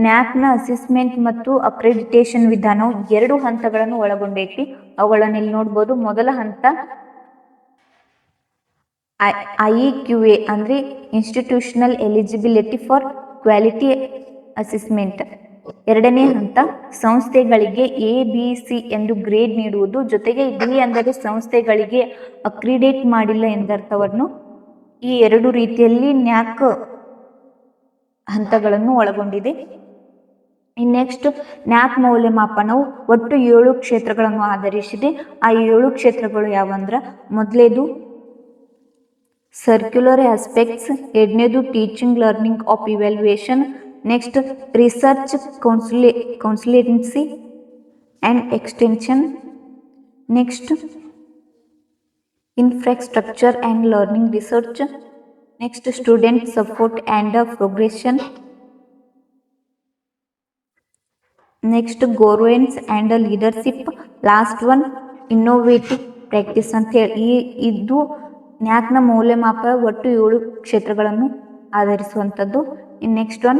ನ್ಯಾಕ್ನ ಅಸೆಸ್ಮೆಂಟ್ ಮತ್ತು ಅಕ್ರೆಡಿಟೇಷನ್ ವಿಧಾನವು ಎರಡು ಹಂತಗಳನ್ನು ಒಳಗೊಂಡೈತಿ. ಅವುಗಳನ್ನ ಇಲ್ಲಿ ನೋಡ್ಬೋದು. ಮೊದಲ ಹಂತ ಐ ಕ್ಯೂ ಎ ಅಂದ್ರೆ institutional eligibility for quality assessment ಎರಡನೇ ಹಂತ ಸಂಸ್ಥೆಗಳಿಗೆ ಎ, ಬಿ, ಸಿ ಎಂದು ಗ್ರೇಡ್ ನೀಡುವುದು. ಜೊತೆಗೆ ಡಿ ಅಂದರೆ ಸಂಸ್ಥೆಗಳಿಗೆ ಅಕ್ರಿಡೇಟ್ ಮಾಡಿಲ್ಲ ಎಂದರ್ಥವನ್ನು ಈ ಎರಡು ರೀತಿಯಲ್ಲಿ ನ್ಯಾಕ್ ಹಂತಗಳನ್ನು ಒಳಗೊಂಡಿದೆ. ನೆಕ್ಸ್ಟ್ ನ್ಯಾಕ್ ಮೌಲ್ಯಮಾಪನವು ಒಟ್ಟು ಏಳು ಕ್ಷೇತ್ರಗಳನ್ನು ಆಧರಿಸಿದೆ. ಆ ಏಳು ಕ್ಷೇತ್ರಗಳು ಯಾವಂದ್ರೆ? ಮೊದಲೇದು ಸರ್ಕ್ಯುಲರ್ ಆಸ್ಪೆಕ್ಟ್ಸ್ ಎರಡನೇದು teaching learning of evaluation next research ಕೌನ್ಸಿಲಿ consultancy and extension next infrastructure and learning research next student support and progression next governance and leadership last one innovative practice ಅಂತ ಹೇಳಿ. ಈ, ಇದು ನ್ಯಾಕ್ನ ಮೌಲ್ಯಮಾಪನ ಒಟ್ಟು ಏಳು ಕ್ಷೇತ್ರಗಳನ್ನು ಆಧರಿಸುವಂಥದ್ದು. ನೆಕ್ಸ್ಟ್ ಒನ್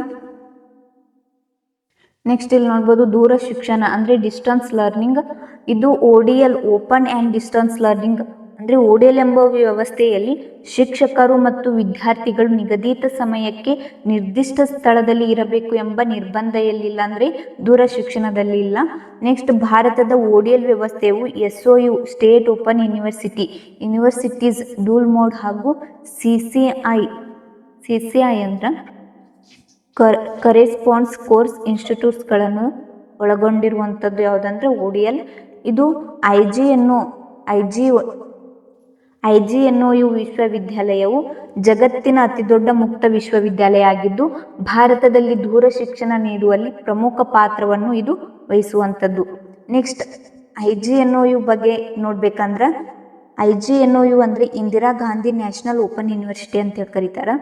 ನೆಕ್ಸ್ಟ್ ಇಲ್ಲಿ ನೋಡ್ಬೋದು ದೂರ ಶಿಕ್ಷಣ ಅಂದರೆ ಡಿಸ್ಟನ್ಸ್ ಲರ್ನಿಂಗ್ ಇದು O D L open and distance learning ಅಂದರೆ ಓಡಿಎಲ್ ಎಂಬ ವ್ಯವಸ್ಥೆಯಲ್ಲಿ ಶಿಕ್ಷಕರು ಮತ್ತು ವಿದ್ಯಾರ್ಥಿಗಳು ನಿಗದಿತ ಸಮಯಕ್ಕೆ ನಿರ್ದಿಷ್ಟ ಸ್ಥಳದಲ್ಲಿ ಇರಬೇಕು ಎಂಬ ನಿರ್ಬಂಧ ಎಲ್ಲಿಲ್ಲ ಅಂದರೆ ದೂರ ಶಿಕ್ಷಣದಲ್ಲಿ ಇಲ್ಲ. ನೆಕ್ಸ್ಟ್ ಭಾರತದ ಓಡಿಎಲ್ ವ್ಯವಸ್ಥೆಯು S O U state open university, universities dual mode ಹಾಗೂ C C I C C I ಅಂದ್ರೆ ಕರ್ ಕರೆಸ್ಪಾನ್ಸ್ ಕೋರ್ಸ್ ಇನ್ಸ್ಟಿಟ್ಯೂಟ್ಸ್ಗಳನ್ನು ಒಳಗೊಂಡಿರುವಂಥದ್ದು ಯಾವುದಂದ್ರೆ ಎಲ್ ಇದು ಐ ಜಿಯನ್ನು ಐ ಜಿ ಐ ಜಿ ಎನ್ನುವ ಯು ವಿಶ್ವವಿದ್ಯಾಲಯವು ಜಗತ್ತಿನ ಅತಿದೊಡ್ಡ ಮುಕ್ತ ವಿಶ್ವವಿದ್ಯಾಲಯ ಆಗಿದ್ದು, ಭಾರತದಲ್ಲಿ ದೂರ ಶಿಕ್ಷಣ ನೀಡುವಲ್ಲಿ ಪ್ರಮುಖ ಪಾತ್ರವನ್ನು ಇದು ವಹಿಸುವಂಥದ್ದು. Next I G N O U ಬಗ್ಗೆ ನೋಡ್ಬೇಕಂದ್ರೆ I G N O U ಅಂದರೆ Indira Gandhi national open university ಅಂತ ಹೇಳಿ ಕರೀತಾರೆ.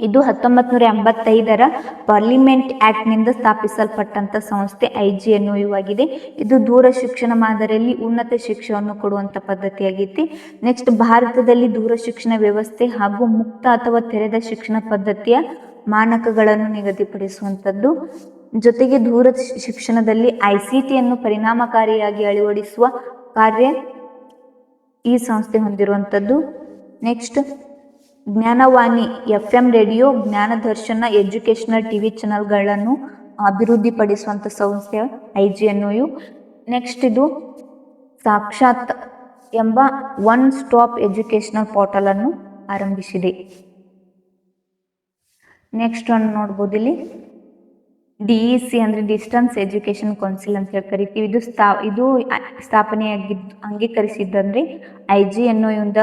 ಇದು ಹತ್ತೊಂಬತ್ತು ನೂರ ಎಂಬತ್ತೈದರ ಪಾರ್ಲಿಮೆಂಟ್ ಆಕ್ಟ್ನಿಂದ ಸ್ಥಾಪಿಸಲ್ಪಟ್ಟಂತ ಸಂಸ್ಥೆ ಐ ಜಿ ಎನ್ ಆಗಿದೆ ಇದು ದೂರ ಶಿಕ್ಷಣ ಮಾದರಿಯಲ್ಲಿ ಉನ್ನತ ಶಿಕ್ಷಣವನ್ನು ಕೊಡುವಂತ ಪದ್ಧತಿಯಾಗೈತಿ ನೆಕ್ಸ್ಟ್ ಭಾರತದಲ್ಲಿ ದೂರ ಶಿಕ್ಷಣ ವ್ಯವಸ್ಥೆ ಹಾಗೂ ಮುಕ್ತ ಅಥವಾ ತೆರೆದ ಶಿಕ್ಷಣ ಪದ್ಧತಿಯ ಮಾನಕಗಳನ್ನು ನಿಗದಿಪಡಿಸುವಂಥದ್ದು ಜೊತೆಗೆ ದೂರ ಶಿಕ್ಷಣದಲ್ಲಿ ಐ ಸಿ ಟಿಯನ್ನು ಪರಿಣಾಮಕಾರಿಯಾಗಿ ಅಳವಡಿಸುವ ಕಾರ್ಯ ಈ ಸಂಸ್ಥೆ ಹೊಂದಿರುವಂಥದ್ದು next Gyanvani F M radio Gyandarshan educational T V ಚಾನಲ್ಗಳನ್ನು ಅಭಿವೃದ್ಧಿಪಡಿಸುವಂಥ ಸಂಸ್ಥೆ I G N U next ಇದು ಸಾಕ್ಷಾತ್ ಎಂಬ ಒನ್ ಸ್ಟಾಪ್ ಎಜುಕೇಶನಲ್ ಪೋರ್ಟಲನ್ನು ಆರಂಭಿಸಿದೆ. ನೆಕ್ಸ್ಟ್ ಒಂದು ನೋಡ್ಬೋದು ಇಲ್ಲಿ. ಡಿ ಇ ಸಿ ಅಂದರೆ ಡಿಸ್ಟನ್ಸ್ ಎಜುಕೇಷನ್ ಕೌನ್ಸಿಲ್ ಅಂತ ಹೇಳಿ ಕರಿತೀವಿ. ಇದು ಸ್ಥಾ, ಇದು ಸ್ಥಾಪನೆಯಾಗಿದ್ದು ಅಂಗೀಕರಿಸಿದ್ದಂದ್ರೆ ಐ ಜಿ ಎನ್ನೋ ಇಂದ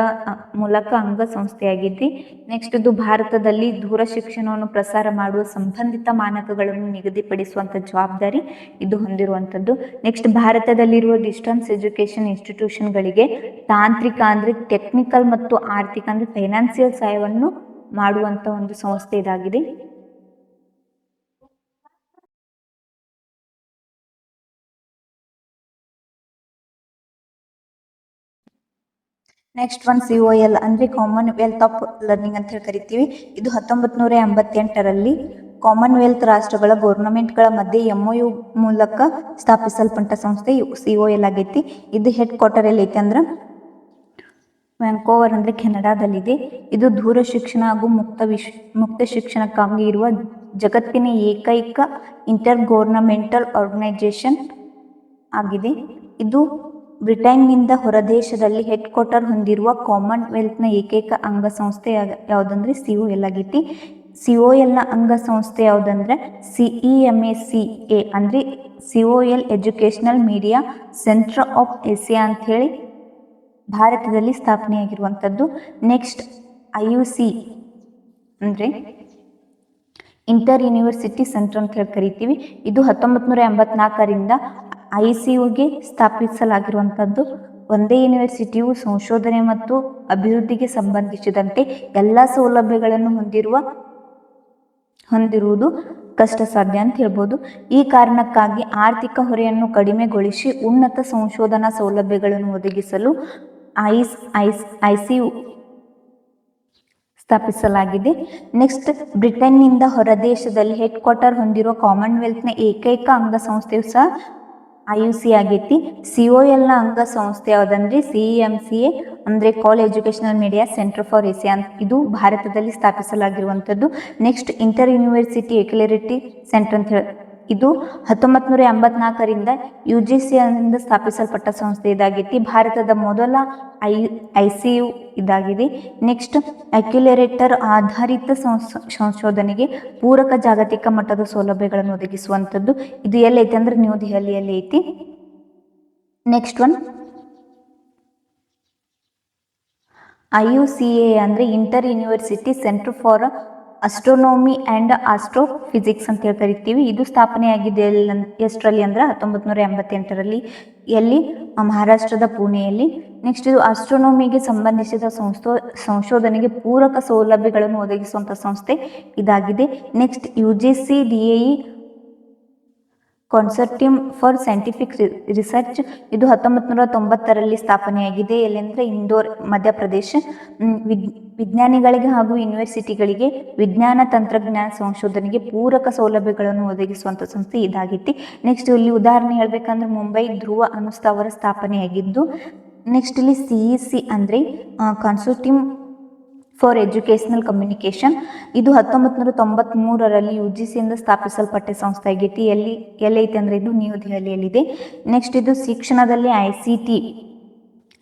ಮೂಲಕ ಅಂಗ ಅಂಗಸಂಸ್ಥೆಯಾಗಿದ್ದು. ನೆಕ್ಸ್ಟ್ ಇದು ಭಾರತದಲ್ಲಿ ದೂರ ಶಿಕ್ಷಣವನ್ನು ಪ್ರಸಾರ ಮಾಡುವ ಸಂಬಂಧಿತ ಮಾನಕಗಳನ್ನು ನಿಗದಿಪಡಿಸುವಂಥ ಜವಾಬ್ದಾರಿ ಇದು ಹೊಂದಿರುವಂಥದ್ದು ನೆಕ್ಸ್ಟ್ ಭಾರತದಲ್ಲಿರುವ ಡಿಸ್ಟನ್ಸ್ ಎಜುಕೇಷನ್ ಇನ್ಸ್ಟಿಟ್ಯೂಷನ್ಗಳಿಗೆ ತಾಂತ್ರಿಕ ಅಂದರೆ ಟೆಕ್ನಿಕಲ್ ಮತ್ತು ಆರ್ಥಿಕ ಅಂದರೆ ಫೈನಾನ್ಸಿಯಲ್ ಸಹಾಯವನ್ನು ಮಾಡುವಂಥ ಒಂದು ಸಂಸ್ಥೆ ಇದಾಗಿದೆ. Next one C O L ಅಂದರೆ ಕಾಮನ್ವೆಲ್ತ್ ಆಫ್ ಲರ್ನಿಂಗ್ ಅಂತ ಹೇಳಿ ಕರಿತೀವಿ. ಇದು ಹತ್ತೊಂಬತ್ತು ನೂರ ಎಂಬತ್ತೆಂಟರಲ್ಲಿ ಕಾಮನ್ವೆಲ್ತ್ ರಾಷ್ಟ್ರಗಳ ಗೌರ್ನಮೆಂಟ್ಗಳ ಮಧ್ಯೆ ಎಂಒಯು ಮೂಲಕ ಸ್ಥಾಪಿಸಲ್ಪಟ್ಟ ಸಂಸ್ಥೆ ಸಿ ಒ ಎಲ್ ಆಗೈತಿ. ಇದು ಹೆಡ್ ಕ್ವಾರ್ಟರ್ ಎಲ್ಲಿ ಐತಿ ಅಂದ್ರೆ ವ್ಯಾಂಕೋವರ್ ಅಂದರೆ ಕೆನಡಾದಲ್ಲಿದೆ. ಇದು ದೂರ ಶಿಕ್ಷಣ ಹಾಗೂ ಮುಕ್ತ ವಿಶ್, ಮುಕ್ತ ಶಿಕ್ಷಣಕ್ಕಾಗಿ ಇರುವ ಜಗತ್ತಿನ ಏಕೈಕ ಇಂಟರ್ ಗೌರ್ನಮೆಂಟಲ್ ಆರ್ಗನೈಜೇಷನ್ ಆಗಿದೆ. ಇದು ಬ್ರಿಟನ್ನಿಂದ ಹೊರದೇಶದಲ್ಲಿ ಹೆಡ್ ಕ್ವಾರ್ಟರ್ ಹೊಂದಿರುವ ಕಾಮನ್ವೆಲ್ತ್ನ ಏಕೈಕ ಅಂಗಸಂಸ್ಥೆ ಯಾವ್ದ್- ಯಾವುದಂದ್ರೆ ಸಿ ಒ ಎಲ್ ಆಗೈತಿ ಸಿ ಒ ಎಲ್ನ ಅಂಗಸಂಸ್ಥೆ ಯಾವುದಂದ್ರೆ C E M C A A ಅಂದರೆ C O L media centre of Asia ಹೇಳಿ ಭಾರತದಲ್ಲಿ ಸ್ಥಾಪನೆಯಾಗಿರುವಂಥದ್ದು. ನೆಕ್ಸ್ಟ್ ಐ ಯು ಸಿ ಅಂದರೆ ಇಂಟರ್ ಯೂನಿವರ್ಸಿಟಿ ಸೆಂಟರ್ ಅಂತ ಹೇಳಿ ಕರಿತೀವಿ. ಇದು ಹತ್ತೊಂಬತ್ತು ನೂರ ಎಂಬತ್ನಾಲ್ಕರಿಂದ ಐ ಸಿ ಸ್ಥಾಪಿಸಲಾಗಿರುವಂಥದ್ದು ಒಂದೇ ಯೂನಿವರ್ಸಿಟಿಯು ಸಂಶೋಧನೆ ಮತ್ತು ಅಭಿವೃದ್ಧಿಗೆ ಸಂಬಂಧಿಸಿದಂತೆ ಎಲ್ಲ ಸೌಲಭ್ಯಗಳನ್ನು ಹೊಂದಿರುವ, ಹೊಂದಿರುವುದು ಕಷ್ಟ ಸಾಧ್ಯ ಅಂತ ಹೇಳ್ಬೋದು. ಈ ಕಾರಣಕ್ಕಾಗಿ ಆರ್ಥಿಕ ಹೊರೆಯನ್ನು ಕಡಿಮೆಗೊಳಿಸಿ ಉನ್ನತ ಸಂಶೋಧನಾ ಸೌಲಭ್ಯಗಳನ್ನು ಒದಗಿಸಲು ಐಸ್ ಐಸ್ ಐ ಸ್ಥಾಪಿಸಲಾಗಿದೆ. ನೆಕ್ಸ್ಟ್, ಬ್ರಿಟನ್ನಿಂದ ಹೊರದೇಶದಲ್ಲಿ ಹೆಡ್ ಕ್ವಾರ್ಟರ್ ಹೊಂದಿರುವ ಕಾಮನ್ವೆಲ್ತ್ನ ಏಕೈಕ ಅಂಗಸಂಸ್ಥೆಯು ಸಹ ಐ ಸಿ ಆಗೈತಿ. ಸಿ ಒ ಎಲ್ನ ಅಂಗಸಂಸ್ಥೆ ಯಾವುದಂದ್ರೆ ಸಿ ಎಂ ಸಿ ಎ ಅಂದರೆ COL educational media centre for ಅಂತ ಇದು ಭಾರತದಲ್ಲಿ ಸ್ಥಾಪಿಸಲಾಗಿರುವಂಥದ್ದು. Next inter university accelerator centre ಅಂತ ಹೇಳಿ ಇದು ಹತ್ತೊಂಬತ್ತು ನೂರ ಎಂಬತ್ನಾಲ್ಕರಿಂದ ಯು ಜಿ ಸಿ ಇಂದ ಸ್ಥಾಪಿಸಲ್ಪಟ್ಟ ಸಂಸ್ಥೆ ಇದಾಗೈತಿ ಭಾರತದ ಮೊದಲ ಐ ಐ ಸಿ ಯು ಇದಾಗಿದೆ. ನೆಕ್ಸ್ಟ್ ಅಕ್ಯುಲೇರೇಟರ್ ಆಧಾರಿತ ಸಂಶೋಧನೆಗೆ ಪೂರಕ ಜಾಗತಿಕ ಮಟ್ಟದ ಸೌಲಭ್ಯಗಳನ್ನು ಒದಗಿಸುವಂಥದ್ದು ಇದು ಎಲ್ಲೈತಿ ಅಂದ್ರೆ ನ್ಯೂ ದೆಹಲಿಯಲ್ಲಿ ಐತಿ. Next one. I U C A ಅಂದರೆ inter university centre for astronomy and astrophysics ಅಂತ ಹೇಳಿ ಕರಿತೀವಿ ಇದು ಸ್ಥಾಪನೆಯಾಗಿದೆ ಎಷ್ಟರಲ್ಲಿ ಅಂದ್ರೆ ಹತ್ತೊಂಬತ್ತು ನೂರ ಎಂಬತ್ತೆಂಟರಲ್ಲಿ. ಎಲ್ಲಿ? ಮಹಾರಾಷ್ಟ್ರದ ಪುಣೆಯಲ್ಲಿ. ನೆಕ್ಸ್ಟ್ ಇದು ಆಸ್ಟ್ರೋನೋಮಿಗೆ ಸಂಬಂಧಿಸಿದ ಸಂಸ್ಥೋ, ಸಂಶೋಧನೆಗೆ ಪೂರಕ ಸೌಲಭ್ಯಗಳನ್ನು ಒದಗಿಸುವಂಥ ಸಂಸ್ಥೆ ಇದಾಗಿದೆ. Next U G C D A consortium for scientific research ಇದು ಹತ್ತೊಂಬತ್ತು ನೂರ ತೊಂಬತ್ತರಲ್ಲಿ ಸ್ಥಾಪನೆಯಾಗಿದೆ. ಎಲ್ಲೆಂದರೆ ಇಂದೋರ್ ಮಧ್ಯಪ್ರದೇಶ. ವಿಜ್ಞಾನಿಗಳಿಗೆ ಹಾಗೂ ಯೂನಿವರ್ಸಿಟಿಗಳಿಗೆ ವಿಜ್ಞಾನ ತಂತ್ರಜ್ಞಾನ ಸಂಶೋಧನೆಗೆ ಪೂರಕ ಸೌಲಭ್ಯಗಳನ್ನು ಒದಗಿಸುವಂಥ ಸಂಸ್ಥೆ ಇದಾಗಿತ್ತು. ನೆಕ್ಸ್ಟ್ ಇಲ್ಲಿ ಉದಾಹರಣೆ ಹೇಳಬೇಕಂದ್ರೆ ಮುಂಬೈ ಧ್ರುವ ಅನುಸ್ಥಾವರ ಸ್ಥಾಪನೆಯಾಗಿದ್ದು ನೆಕ್ಸ್ಟ್ ಇಲ್ಲಿ ಸಿ ಇ ಸಿ ಅಂದರೆ ಕಾನ್ಸೋರ್ಟಿಯಂ ಫಾರ್ ಎಜುಕೇಶನಲ್ ಕಮ್ಯುನಿಕೇಷನ್ ಇದು ಹತ್ತೊಂಬತ್ತು ನೂರ ತೊಂಬತ್ತ್ಮೂರರಲ್ಲಿ ಯು ಜಿ ಸಿಯಿಂದ ಸ್ಥಾಪಿಸಲ್ಪಟ್ಟ ಸಂಸ್ಥೆ ಆಗೈತಿ ಎಲ್ಲಿ ಎಲ್ಲೈತೆ ಅಂದರೆ ಇದು ನ್ಯೂ ದೆಹಲಿಯಲ್ಲಿದೆ ನೆಕ್ಸ್ಟ್ ಇದು ಶಿಕ್ಷಣದಲ್ಲಿ ಐ ಸಿ ಟಿ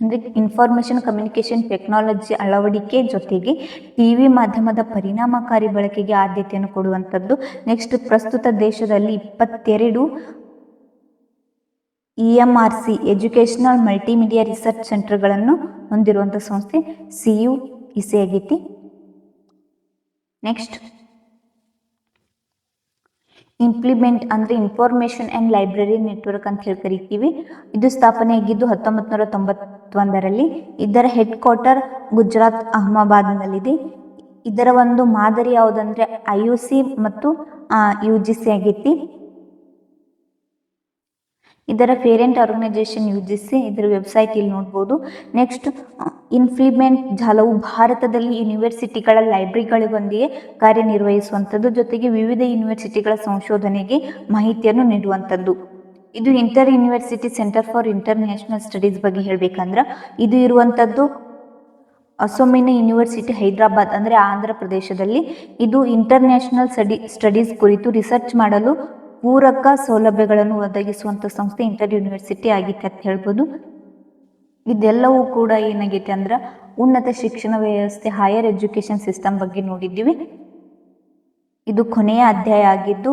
ಅಂದರೆ ಇನ್ಫಾರ್ಮೇಷನ್ ಕಮ್ಯುನಿಕೇಷನ್ ಟೆಕ್ನಾಲಜಿ ಅಳವಡಿಕೆ ಜೊತೆಗೆ ಟಿ ವಿ ಮಾಧ್ಯಮದ ಪರಿಣಾಮಕಾರಿ ಬಳಕೆಗೆ ಆದ್ಯತೆಯನ್ನು ಕೊಡುವಂಥದ್ದು. ನೆಕ್ಸ್ಟ್ ಪ್ರಸ್ತುತ ದೇಶದಲ್ಲಿ ಇಪ್ಪತ್ತೆರಡು E M R C educational multimedia research ಸೆಂಟರ್ಗಳನ್ನು ಹೊಂದಿರುವಂಥ ಸಂಸ್ಥೆ. ಸಿ ಯು ಇ ಸಿ ಆಗೈತಿ. ನೆಕ್ಸ್ಟ್ ಇಂಪ್ಲಿಮೆಂಟ್ ಅಂದರೆ ಇನ್ಫಾರ್ಮೇಷನ್ ಆ್ಯಂಡ್ ಲೈಬ್ರರಿ ನೆಟ್ವರ್ಕ್ ಅಂತ ಹೇಳಿ ಕರಿತೀವಿ. ಇದು ಸ್ಥಾಪನೆಯಾಗಿದ್ದು ಹತ್ತೊಂಬತ್ತು ನೂರ ತೊಂಬತ್ತೊಂದರಲ್ಲಿ ಇದರ ಹೆಡ್ ಕ್ವಾರ್ಟರ್ ಗುಜರಾತ್ ಅಹಮದಾಬಾದ್ನಲ್ಲಿದೆ. ಇದರ ಒಂದು ಮಾದರಿ ಯಾವುದಂದ್ರೆ ಐ ಯು ಮತ್ತು ಯು ಜಿ ಆಗೈತಿ. ಇದರ parent organisation U G C ಇದರ ವೆಬ್ಸೈಟ್ ಇಲ್ಲಿ ನೋಡ್ಬೋದು. ನೆಕ್ಸ್ಟ್ ಇನ್ಫ್ಲಿಮೆಂಟ್ ಜಾಲವು ಭಾರತದಲ್ಲಿ ಯೂನಿವರ್ಸಿಟಿಗಳ ಲೈಬ್ರರಿಗಳಿಗೊಂದಿಗೆ ಕಾರ್ಯನಿರ್ವಹಿಸುವಂಥದ್ದು, ಜೊತೆಗೆ ವಿವಿಧ ಯೂನಿವರ್ಸಿಟಿಗಳ ಸಂಶೋಧನೆಗೆ ಮಾಹಿತಿಯನ್ನು ನೀಡುವಂಥದ್ದು. ಇದು inter university centre for international studies ಬಗ್ಗೆ ಹೇಳಬೇಕಂದ್ರೆ, ಇದು ಇರುವಂಥದ್ದು ಅಸೋಮಿನ ಯೂನಿವರ್ಸಿಟಿ ಹೈದರಾಬಾದ್ ಅಂದರೆ ಆಂಧ್ರ ಪ್ರದೇಶದಲ್ಲಿ. ಇದು ಇಂಟರ್ನ್ಯಾಷನಲ್ ಸ್ಟಡಿ ಸ್ಟಡೀಸ್ ಕುರಿತು ರಿಸರ್ಚ್ ಮಾಡಲು ಪೂರಕ ಸೌಲಭ್ಯಗಳನ್ನು ಒದಗಿಸುವಂಥ ಸಂಸ್ಥೆ ಇಂಟರ್ ಯೂನಿವರ್ಸಿಟಿ ಆಗಿತ್ತು ಅಂತ ಹೇಳ್ಬೋದು. ಇದೆಲ್ಲವೂ ಕೂಡ ಏನಾಗೈತೆ ಅಂದ್ರೆ ಉನ್ನತ ಶಿಕ್ಷಣ ವ್ಯವಸ್ಥೆ ಹೈಯರ್ ಎಜುಕೇಶನ್ ಸಿಸ್ಟಮ್ ಬಗ್ಗೆ ನೋಡಿದ್ದೀವಿ. ಇದು ಕೊನೆಯ ಅಧ್ಯಾಯ ಆಗಿದ್ದು